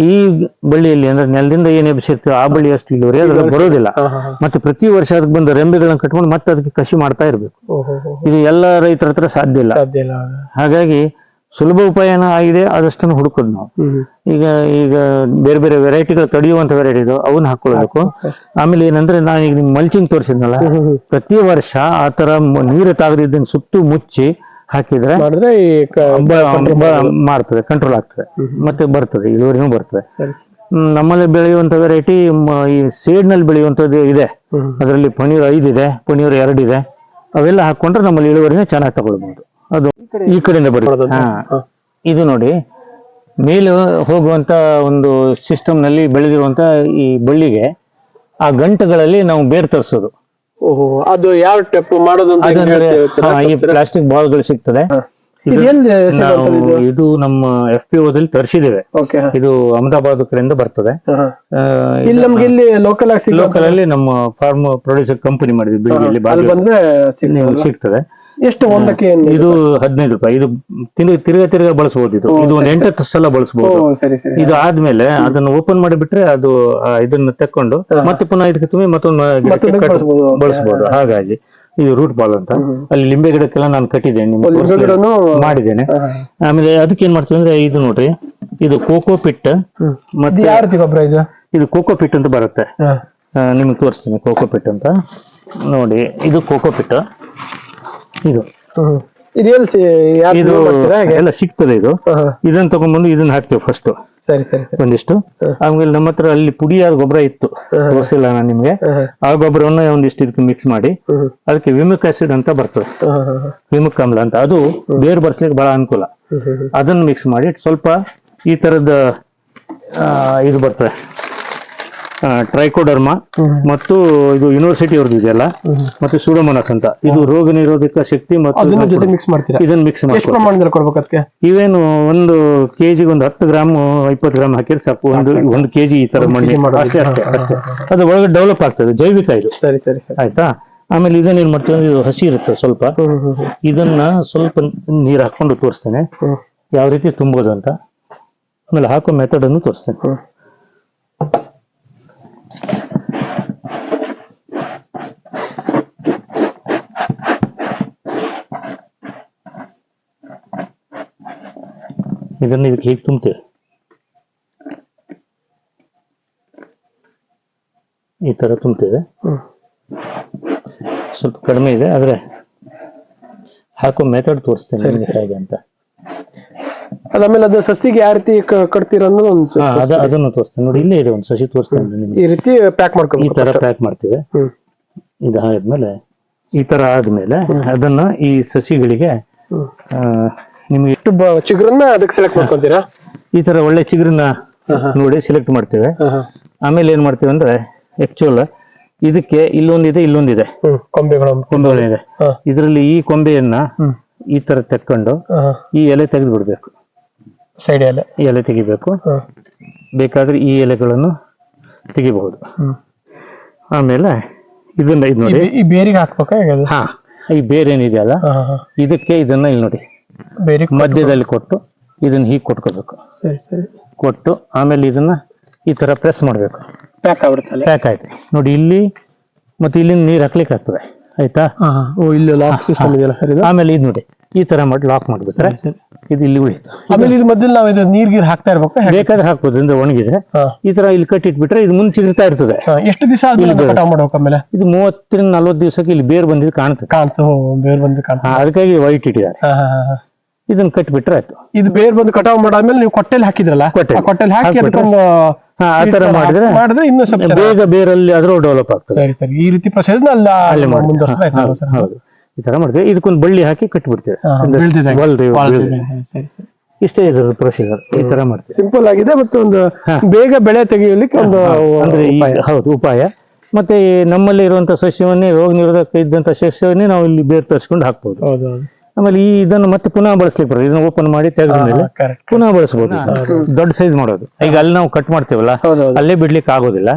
ಈ ಬಳ್ಳಿಯಲ್ಲಿ ಅಂದ್ರೆ ನೆಲದಿಂದ ಏನ್ ಎಬ್ಸಿರ್ತದೆ ಆ ಬಳ್ಳಿ ಅಷ್ಟು ಇಳುವರಿ ಅದ್ರಲ್ಲಿ ಬರೋದಿಲ್ಲ. ಮತ್ತೆ ಪ್ರತಿ ವರ್ಷ ಅದಕ್ಕೆ ಬಂದ ರೆಂಬೆಗಳನ್ನ ಕಟ್ಕೊಂಡು ಮತ್ತೆ ಅದಕ್ಕೆ ಕಸಿ ಮಾಡ್ತಾ ಇರ್ಬೇಕು. ಇದು ಎಲ್ಲ ರೈತರ ಹತ್ರ ಸಾಧ್ಯ ಇಲ್ಲ. ಹಾಗಾಗಿ ಸುಲಭ ಉಪಾಯನ ಆಗಿದೆ ಅದಷ್ಟನ್ನು ಹುಡುಕೋದು ನಾವು. ಈಗ ಈಗ ಬೇರೆ ಬೇರೆ ವೆರೈಟಿಗಳು ತಡೆಯುವಂತ ವೆರೈಟಿ ಇದು ಅವನ್ನ ಹಾಕೊಳ್ಬೇಕು ಆಮೇಲೆ ಏನಂದ್ರೆ ನಾನು ಈಗ ಮಲ್ಚಿಂಗ್ ತೋರಿಸಿದ್ನಲ್ಲ. ಪ್ರತಿ ವರ್ಷ ಆ ತರ ನೀರು ತಾಗದಿದ್ದಂಗೆ ಸುತ್ತು ಮುಚ್ಚಿ ಹಾಕಿದ್ರೆ ಮಾಡ್ತದೆ ಕಂಟ್ರೋಲ್ ಆಗ್ತದೆ. ಮತ್ತೆ ಬರ್ತದೆ ಇಳುವರಿನೂ ಬರ್ತದೆ. ನಮ್ಮಲ್ಲಿ ಬೆಳೆಯುವಂತ ವೆರೈಟಿ ಈ ಸೇಡ್ನಲ್ಲಿ ಬೆಳೆಯುವಂತದ್ದು ಇದೆ. ಅದರಲ್ಲಿ ಪನೀರ್ ಐದು ಇದೆ ಪನೀರ್ ಎರಡು ಇದೆ ಅವೆಲ್ಲ ಹಾಕೊಂಡ್ರೆ ನಮ್ಮಲ್ಲಿ ಇಳುವರಿನ ಚೆನ್ನಾಗಿ ತಗೊಳ್ಬಹುದು. ಈ ಕಡೆಯಿಂದ ಬರುತ್ತೆ ಹಾ. ಇದು ನೋಡಿ ಮೇಲೆ ಹೋಗುವಂತ ಒಂದು ಸಿಸ್ಟಮ್ನಲ್ಲಿ ಬೆಳೆದಿರುವಂತ ಈ ಬಳ್ಳಿಗೆ ಆ ಗಂಟುಗಳಲ್ಲಿ ನಾವು ಬೇರ್ ತರಿಸೋದು
ಓಹೋ ಅದು ಯಾವ ಟೈಪ್ ಮಾಡೋದು ಅಂತ ಹೆಂಗ್
ಅದಂದ್ರೆ
ಹೇಳ್ತೀರಾ?
ಹಾ, ಈ ಪ್ಲಾಸ್ಟಿಕ್ ಬಾಲ್ಗಳು ಸಿಗ್ತದೆ ಇದು
ಇದು ಎಲ್ಲಿ
ನಾವು
ಸಿಗುವಂತದ್ದು ಇದು?
ಇದು ನಮ್ಮ ಎಫ್ ಪಿ ಓದಲ್ಲಿ ತರಿಸಿದ್ದೇವೆ
ಹಾ.
ಇದು ಅಹಮದಾಬಾದ್ ಕಡೆಯಿಂದ ಬರ್ತದೆ
ಹಾ, ಹಾ. ಇಲ್ಲಿ ನಮ್ಗೆ ಇಲ್ಲಿ ಲೋಕಲ್ ಆಗಿ ಸಿಗೋ
ಲೋಕಲ್ ಅಲ್ಲಿ ನಮ್ಮ ಫಾರ್ಮ್ ಪ್ರೊಡ್ಯೂಸರ್ ಕಂಪನಿ ಮಾಡಿದ್ವಿ
ಅಲ್ಲಿ ಬಂದ್ರೆ?
ಸಿಗ್ತದೆ
ಎಷ್ಟು ಒಂದಕ್ಕೆ
ಇದು ಹದಿನೈದು ರೂಪಾಯಿ. ಇದು ತಿರುಗ ತಿರ್ಗಾ ತಿರ್ಗಾ ಬಳಸಬಹುದು ಇದು. ಇದು ಒಂದು ಎಂಟತ್ತು ಸಲ ಬಳಸಬಹುದು
ಸರಿ ಸರಿ.
ಇದು ಆದ್ಮೇಲೆ ಅದನ್ನು ಓಪನ್ ಮಾಡಿಬಿಟ್ರೆ ಅದು ಇದನ್ನ ತೆಕ್ಕೊಂಡು ಮತ್ತೆ ಪುನಃ ಇದಕ್ಕೆ ತುಂಬಿ ಮತ್ತೊಂದು ಬಳಸಬಹುದು ಹಾಗಾಗಿ ಇದು ರೂಟ್ ಬಾಲ್ ಅಂತ. ಅಲ್ಲಿ ಲಿಂಬೆ ಗಿಡಕ್ಕೆಲ್ಲ ನಾನು ಕಟ್ಟಿದ್ದೇನೆ ಮಾಡಿದ್ದೇನೆ. ಆಮೇಲೆ ಅದಕ್ಕೆ ಏನ್ ಮಾಡ್ತೀವಿ ಅಂದ್ರೆ ಇದು ನೋಡ್ರಿ ಇದು ಕೋಕೋ ಪಿಟ್
ಇದು
ಮತ್ತೆ
ಇದು
ಕೋಕೋ ಪಿಟ್ ಅಂತ ಬರುತ್ತೆ. ನಿಮ್ಗೆ ತೋರಿಸ್ತೀನಿ ಕೋಕೋ ಪಿಟ್ ಅಂತ. ನೋಡಿ ಇದು ಕೋಕೋ ಪಿಟ್ ಇದು.
ಹ್ಮ್. ಇದು ಎಲ್ಲಿ ಸಿ- ಯಾರು
ಇದು
ಮಾಡ್ತೀರಾ? ಹೇಗೆ?
ಎಲ್ಲ ಸಿಗ್ತದೆ ಇದು.
ಹಾ, ಹಾ.
ಇದನ್ನ ತಗೊಂಡ್ಬಂದು ಇದನ್ನ ಹಾಕ್ತೇವೆ ಫಸ್ಟ್
ಸರಿ ಸರಿ ಸರಿ.
ಒಂದಿಷ್ಟು. ಆಮೇಲೆ ನಮ್ಮ ಹತ್ರ ಅಲ್ಲಿ ಪುಡಿಯಾದ ಗೊಬ್ಬರ ಇತ್ತು. ತೋರಿಸಿಲ್ಲ ನಾನು ನಿಮ್ಗೆ.
ಹಾ, ಹಾ.
ಆ ಗೊಬ್ಬರವನ್ನ ಒಂದಿಷ್ಟು ಇದಕ್ಕೆ ಮಿಕ್ಸ್ ಮಾಡಿ.
ಹ್ಮ್.
ಅದಕ್ಕೆ ವಿಮಿಕ್ ಆಸಿಡ್ ಅಂತ ಬರ್ತದೆ.
ವಿಮುಕ್ ಅಮ್ಲ ಹಾ.
ವಿಮಿಕ್ ಆಮ್ಲ ಅಂತ. ಅದು ಬೇರ್ ಬರ್ಸ್ಲಿಕ್ಕೆ ಬಹಳ ಅನುಕೂಲ.
ಹ್ಮ್, ಹ್ಮ್, ಹ್ಮ್.
ಅದನ್ನ ಮಿಕ್ಸ್ ಮಾಡಿ ಸ್ವಲ್ಪ ಈ ತರದ ಆ, ಇದು ಬರ್ತದೆ. ಟ್ರೈಕೋಡರ್ಮಾ ಮತ್ತು ಇದು ಯೂನಿವರ್ಸಿಟಿ ಅವ್ರದ್ದು ಇದೆಯಲ್ಲ ಮತ್ತೆ ಸೂಡೋಮೋನಾಸ್ ಅಂತ. ಇದು ರೋಗ ನಿರೋಧಕ ಶಕ್ತಿ ಮತ್ತು
ಜೊತೆ ಮಿಕ್ಸ್ ಮಾಡ್ತೀರಾ?
ಇದನ್ನ ಮಿಕ್ಸ್
ಎಷ್ಟು
ಮಾಡ್ಕೊಂಡು.
ಪ್ರಮಾಣದಲ್ಲಿ ಕೊಡ್ಬೇಕು ಅದಕ್ಕೆ?
ಇವೇನು ಒಂದು ಕೆಜಿಗೆ ಒಂದು ಹತ್ತು ಗ್ರಾಮ್ ಇಪ್ಪತ್ತು ಗ್ರಾಮ್ ಹಾಕಿದ್ರೆ ಸಾಕು. ಒಂದು ಒಂದು ಕೆಜಿ ಈ ತರ ಮಣ್ಣು. ಅಷ್ಟೇ ಅಷ್ಟೇ ಅಷ್ಟೇ. ಅದು ಒಳಗೆ ಡೆವಲಪ್ ಆಗ್ತದೆ ಜೈವಿಕ ಇದು.
ಸರಿ ಸರಿ ಸರಿ.
ಆಯ್ತಾ? ಆಮೇಲೆ ಇದನ್ನ ಏನ್ ಮಾಡ್ತೀವಿ ಇದು ಹಸಿ ಇರುತ್ತೆ ಸ್ವಲ್ಪ. ಇದನ್ನ ಸ್ವಲ್ಪ ನೀರ್ ಹಾಕೊಂಡು ತೋರಿಸ್ತೇನೆ. ಯಾವ ರೀತಿ ತುಂಬೋದು ಅಂತ. ಆಮೇಲೆ ಹಾಕೋ ಮೆಥಡ್ ಅನ್ನು ತೋರಿಸ್ತೇನೆ. ಇದನ್ನ ಇದಕ್ಕೆ ಹೇಗೆ ತುಂಬ್ತೇವೆ ಈ ತರ ತುಂಬ್ತೇವೆ. ಸ್ವಲ್ಪ ಕಡಿಮೆ ಇದೆ ಆದ್ರೆ ಹಾಕೋ ಮೆಥಡ್ ತೋರಿಸ್ತೇನೆ. ಹೇಗೆ ಅಂತ.
ಅದಾದ್ಮೇಲೆ ಅದು ಸಸಿಗೆ ಯಾವ ರೀತಿ ಕಟ್ತೀರ ಅನ್ನೋದು ಒಂದು
ಅದನ್ನು ತೋರಿಸ್ತೇನೆ. ನೋಡಿ ಇಲ್ಲೇ ಇದೆ ಒಂದು ಸಸಿ ತೋರಿಸ್ತೇನೆ
ಈ ರೀತಿ ಪ್ಯಾಕ್
ಈ ತರ ಪ್ಯಾಕ್ ಮಾಡ್ತೀವಿ. ಇದು ಆದ್ಮೇಲೆ ಈ ತರ ಆದ್ಮೇಲೆ ಅದನ್ನ ಈ ಸಸಿಗಳಿಗೆ ಆ, ನಿಮ್ಗೆ
ಎಷ್ಟು ಬ- ಚಿಗುರನ್ನ ಅದಕ್ಕೆ ಸೆಲೆಕ್ಟ್ ಮಾಡ್ಕೊಂತೀರಾ?
ಈ ತರ ಒಳ್ಳೆ ಚಿಗುರನ್ನ ನೋಡಿ ಸೆಲೆಕ್ಟ್ ಮಾಡ್ತೇವೆ. ಆಮೇಲೆ ಏನ್ ಮಾಡ್ತೇವೆ ಅಂದ್ರೆ ಆಕ್ಚುಲ್ ಇದಕ್ಕೆ ಇಲ್ಲೊಂದಿದೆ ಇಲ್ಲೊಂದಿದೆ.
ಕೊಂಬೆಗಳು
ಕೊಂಬೆಗಳಿದೆ. ಇದರಲ್ಲಿ ಈ ಕೊಂಬೆಯನ್ನ ಈ ತರ ತೆಕ್ಕೊಂಡು ಈ ಎಲೆ ತೆಗೆದು ಬಿಡ್ಬೇಕು
ಸೈಡ್ ಎಲೆ.
ಈ ಎಲೆ ತೆಗಿಬೇಕು. ಬೇಕಾದ್ರೆ ಈ ಎಲೆಗಳನ್ನು ತೆಗಿಬಹುದು. ಆಮೇಲೆ ಇದನ್ನ ಇದು ನೋಡಿ.
ಈ ಬೇರಿಗೆ ಹಾಕ್ಬೇಕಾ
ಹಾ ಈ ಬೇರೆ ಏನಿದೆಯಲ್ಲ. ಇದಕ್ಕೆ ಇದನ್ನ ಇಲ್ಲಿ ನೋಡಿ.
ಬೇರಿಗೆ
ಮಧ್ಯದಲ್ಲಿ ಕೊಟ್ಟು ಇದನ್ನ ಹೀಗೆ ಕೊಟ್ಕೋಬೇಕು.
ಸರಿ ಸರಿ.
ಕೊಟ್ಟು ಆಮೇಲೆ ಇದನ್ನ ಈ ತರ ಪ್ರೆಸ್ ಮಾಡ್ಬೇಕು.
ಪ್ಯಾಕ್ ಆಗ್ಬಿಡುತ್ತಲ್ಲ
ಪ್ಯಾಕ್ ಆಯ್ತು. ನೋಡಿ ಇಲ್ಲಿ ಮತ್ತೆ ಇಲ್ಲಿ ನೀರು ಹಾಕ್ಲಿಕ್ಕೆ ಆಗ್ತದೆ. ಆಯ್ತಾ.
ಓ ಇಲ್ಲಿ ಲಾಕ್ ಸಿಸ್ಟಮ್ ಇದೆಯಲ್ಲ ಸರ್ ಇದು?
ಆಮೇಲೆ ಇದು ನೋಡಿ. ಈ ತರ ಮಾಡಿ ಲಾಕ್ ಮಾಡ್ಬಿಟ್ರೆ ಇದು ಇಲ್ಲಿ ಉಳಿತು
ಆಮೇಲೆ ಇದು ಮೊದಲು ನಾವು ಇದು ನೀರ್ ಗೀರ್ ಹಾಕ್ತಾ ಇರ್ಬೇಕು?
ಬೇಕಾದ್ರೆ ಹಾಕ್ಬೋದು ಅಂದ್ರೆ ಒಣಗಿದ್ರೆ ಈ ತರ ಇಲ್ಲಿ ಕಟ್ಟಿಟ್ಬಿಟ್ರೆ ಇದು ಮುಂಚೆ ಇರ್ತಾ ಇರ್ತದೆ.
ಎಷ್ಟು ದಿವಸ ಕಟಾವ್ ಮಾಡ್ಬೇಕು ಆಮೇಲೆ?
ಇದು ಮೂವತ್ತರಿಂದ ನಲ್ವತ್ತು ದಿವಸಕ್ಕೆ ಇಲ್ಲಿ ಬೇರ್ ಬಂದಿದ್ ಕಾಣ್ತದೆ.
ಕಾಣ್ತು ಬೇರ್ ಬಂದ್
ಕಾಣ್ತಾ. ಅದಕ್ಕಾಗಿ ವೈಟ್ ಇಟ್ಟಿದ್ದಾರೆ. ಇದನ್ನ ಕಟ್ಬಿಟ್ರೆ ಆಯ್ತು.
ಇದು ಬೇರ್ ಬಂದು ಕಟಾವ್ ಮಾಡಾದ್ಮೇಲೆ ನೀವು ಕೊಟ್ಟೆಲ್ ಹಾಕಿದ್ರಲ್ಲ?
ಕೊಟ್ಟೆಲ್.
ಹಾಕಿ? ಅದಕ್ಕೊಂದು
ಮಾಡಿದ್ರೆ
ಮಾಡಿದ್ರೆ ಇನ್ನೂ ಸ್ವಲ್ಪ
ಬೇಗ ಬೇರಲ್ಲಿ ಅದ್ರೂ ಡೆವಲಪ್ ಆಗ್ತದೆ.
ಸರಿ ಸರಿ. ಈ ರೀತಿ ಪ್ರೊಸೆಸ್ ಅಲ್ಲ ಮುಂದುವರಿಸ್ತಾ.
ಹೌದು. ಈ ತರ ಮಾಡ್ತೀವಿ. ಇದಕ್ಕೊಂದು ಬಳ್ಳಿ ಹಾಕಿ ಕಟ್ಬಿಡ್ತೀವಿ. ಇಷ್ಟೇ ಇದ್ರ ಪ್ರೊಸೀಜರ್ ಈ ತರ ಮಾಡ್ತೀವಿ.
ಸಿಂಪಲ್ ಆಗಿದೆ ಮತ್ತು ಒಂದು ಬೇಗ ಬೆಳೆ ತೆಗೆಯಲಿಕ್ಕೆ ಒಂದು
ಅಂದ್ರೆ ಹೌದು ಉಪಾಯ. ಮತ್ತೆ ನಮ್ಮಲ್ಲಿ ಇರುವಂತ ಸಸ್ಯವನ್ನೇ ರೋಗ ನಿರೋಧಕ ಇದ್ದಂತ ಸಸ್ಯವನ್ನೇ ನಾವು ಇಲ್ಲಿ ಬೇರ್ ತರಿಸ್ಕೊಂಡು ಹಾಕ್ಬೋದು.
ಹೌದು ಹೌದು.
ಆಮೇಲೆ ಈ ಇದನ್ನು ಮತ್ತೆ ಪುನಃ ಬಳಸ್ಲಿಕ್ಕೆ ಬರೋದು. ಇದನ್ನ ಓಪನ್ ಮಾಡಿ ತೆಗೆದ ಮೇಲೆ ಪುನಃ ಬಳಸಬಹುದು ದೊಡ್ಡ ಸೈಜ್ ಮಾಡೋದು. ಈಗ ಅಲ್ಲಿ ನಾವು ಕಟ್ ಮಾಡ್ತೇವಲ್ಲ. ಅಲ್ಲೇ ಬಿಡ್ಲಿಕ್ಕೆ ಆಗೋದಿಲ್ಲ.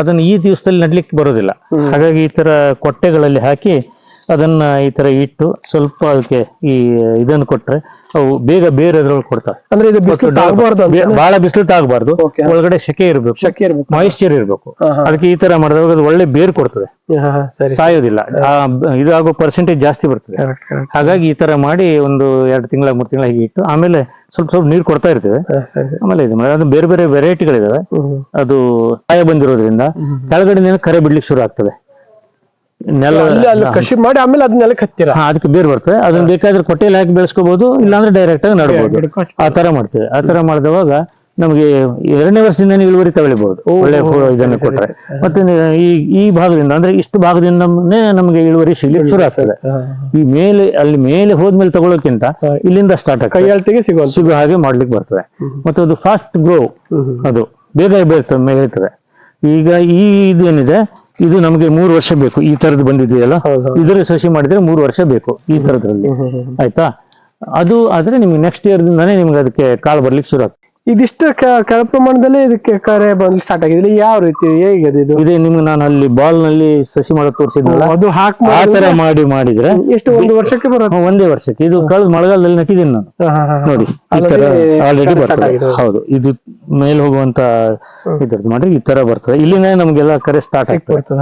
ಅದನ್ನ ಈ ದಿವಸದಲ್ಲಿ ನಡ್ಲಿಕ್ಕೆ ಬರೋದಿಲ್ಲ. ಹಾಗಾಗಿ ಈ ತರ ಕೊಟ್ಟೆಗಳಲ್ಲಿ ಹಾಕಿ ಅದನ್ನ ಈ ತರ ಇಟ್ಟು ಸ್ವಲ್ಪ ಅದಕ್ಕೆ ಈ ಇದನ್ನು ಕೊಟ್ರೆ ಅವು ಬೇಗ ಬೇರೆ ಅದ್ರೊಳಗೆ ಕೊಡ್ತಾವೆ
ಅಂದ್ರೆ ಇದು ಬಿಸಿಲು ತಾಗಬಾರ್ದು ಅಂತ
ಬೇ- ಬಹಳ ಬಿಸಿಲು ತಾಗಬಾರ್ದು. ಒಳಗಡೆ ಸೆಕೆ ಇರಬೇಕು. ಮಾಯಿಶ್ಚರ್ ಇರಬೇಕು. ಅದಕ್ಕೆ ಈ ತರ ಮಾಡಿದಾಗ ಅದು ಒಳ್ಳೆ ಬೇರ್ ಕೊಡ್ತದೆ. ಸಾಯೋದಿಲ್ಲ. ಆ ಬ- ಇದು ಆಗೋ ಪರ್ಸೆಂಟೇಜ್ ಜಾಸ್ತಿ ಬರ್ತದೆ. ಹಾಗಾಗಿ ಈ ತರ ಮಾಡಿ ಒಂದು ಎರಡು ತಿಂಗಳ ಮೂರು ತಿಂಗಳ ಹೀಗೆ ಇಟ್ಟು ಆಮೇಲೆ ಸ್ವಲ್ಪ ಸ್ವಲ್ಪ ನೀರು ಕೊಡ್ತಾ ಇರ್ತೇವೆ. ಆಮೇಲೆ ಇದು ಅದು ಬೇರೆ ಬೇರೆ ವೆರೈಟಿಗಳಿದಾವೆ ಅದು ಸಾಯ ಬಂದಿರೋದ್ರಿಂದ ಕೆಳಗಡೆ ಕರೆ ಬಿಡ್ಲಿಕ್ಕೆ ಶುರು ಆಗ್ತದೆ. ನೆಲ
ಅಲ್ಲಿ ಕೃಷಿ ಮಾಡಿ ಆಮೇಲೆ ಅದನ್ನೆಲ್ಲ ನೆಲಕ್ಕೆ
ಹಾ, ಅದಕ್ಕೆ ಬೇರೆ ಬರ್ತದೆ. ಅದನ್ನ ಬೇಕಾದ್ರೆ ಕೊಟ್ಟೆಲಿ ಹಾಕಿ ಬೆಳೆಸ್ಕೋಬಹುದು ಇಲ್ಲಾಂದ್ರೆ ಡೈರೆಕ್ಟ್ ಆಗಿ
ನಡಬಹುದು
ಆ ತರ ಮಾಡ್ತೇವೆ. ಆ ತರ ಮಾಡಿದವಾಗ ನಮಗೆ ಎರಡನೇ ವರ್ಷದಿಂದ ಇಳುವರಿ ತಗೊಳ್ಬಹುದು ಒಳ್ಳೆ ಇದನ್ನು ಕೊಟ್ರೆ. ಮತ್ತೆ ಈ ಈ ಭಾಗದಿಂದ ಅಂದ್ರೆ ಇಷ್ಟು ಭಾಗದಿಂದ ನಮಗೆ ಇಳುವರಿ ಸಿಗ್ಲಿಕ್ಕೆ ಶುರು ಆಗ್ತದೆ. ಈ ಮೇಲೆ ಅಲ್ಲಿ ಮೇಲೆ ಹೋದ್ಮೇಲೆ ತಗೊಳ್ಳೋಕ್ಕಿಂತ ಇಲ್ಲಿಂದ ಸ್ಟಾರ್ಟ್ ಆಗ್ತದೆ.
ಸಿಗುವಂತ
ಸಿಗೋ ಹಾಗೆ ಮಾಡ್ಲಿಕ್ಕೆ ಬರ್ತದೆ. ಮತ್ತೆ ಅದು ಫಾಸ್ಟ್ ಗ್ರೋ ಅದು. ಬೇಗ ಬೆಳ್ತದೆ ಬೆಳೀತದೆ ಈಗ ಈ ಇದೇನಿದೆ ಇದು ನಮಗೆ ಮೂರು ವರ್ಷ ಬೇಕು. ಈ ತರದ್ ಬಂದಿದೆಯಲ್ಲ. ಇದರ ಸಸಿ ಮಾಡಿದ್ರೆ ಮೂರು ವರ್ಷ ಬೇಕು ಈ ತರದ್ರಲ್ಲಿ ಆಯ್ತಾ? ಅದು ಆದ್ರೆ ನಿಮ್ಗೆ ನೆಕ್ಸ್ಟ್ ಇಯರ್ ದಿಂದಾನೇ ನಿಮ್ಗೆ ಅದಕ್ಕೆ ಕಾಳು ಬರ್ಲಿಕ್ಕೆ ಶುರು ಆಗ್ತದೆ.
ಇದಿಷ್ಟು ಕಳ ಕೆಳ ಪ್ರಮಾಣದಲ್ಲಿ ಇದಕ್ಕೆ ಕರೆ ಬಂದ್ ಸ್ಟಾರ್ಟ್ ಆಗಿದೆ. ಇಲ್ಲಿ ಯಾವ ರೀತಿ ಹೇಗೆ ಅದು ಇದು?
ಇದೇ ನಿಮ್ಗೆ ನಾನು ಅಲ್ಲಿ ಬಾಲ್ನಲ್ಲಿ ಸಸಿ ಮಾಡಕ್ ತೋರಿಸಿದ್ನಲ್ಲ?
ಅದು ಹಾಕ್
ಆ ತರ ಮಾಡಿ ಮಾಡಿದ್ರೆ
ಎಷ್ಟು ಒಂದು ವರ್ಷಕ್ಕೆ ಬರುತ್ತೆ?
ಒಂದೇ ವರ್ಷಕ್ಕೆ. ಇದು ಕಳೆದ ಮಳೆಗಾಲದಲ್ಲಿ ನಟ್ಟಿದ್ದೀನಿ ನಾನು. ನೋಡಿ ಈ ತರ ಆಲ್ರೆಡಿ ಬರ್ತದೆ. ಹೌದು ಇದು ಮೇಲ್ ಹೋಗುವಂತ ಇದ್ರದ್ದು ಮಾಡಿ ಈ ತರ ಬರ್ತದೆ. ಇಲ್ಲಿನೇ ನಮ್ಗೆಲ್ಲ ಕರೆ ಸ್ಟಾರ್ಟ್ ಆಗ್ತದೆ.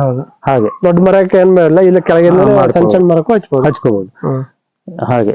ಹಾಗೆ.
ದೊಡ್ಡ ಮರಕ್ಕೆ ಏನ್ ಬರಲ್ಲ ಇಲ್ಲ ಕೆಳಗೆ ಸಣ್ಣ. ಸಣ್ಣ ಮರಕ್ಕೂ ಹಚ್ಬೋದು.
ಹಚ್ಕೋಬಹುದು ಹಾಗೆ.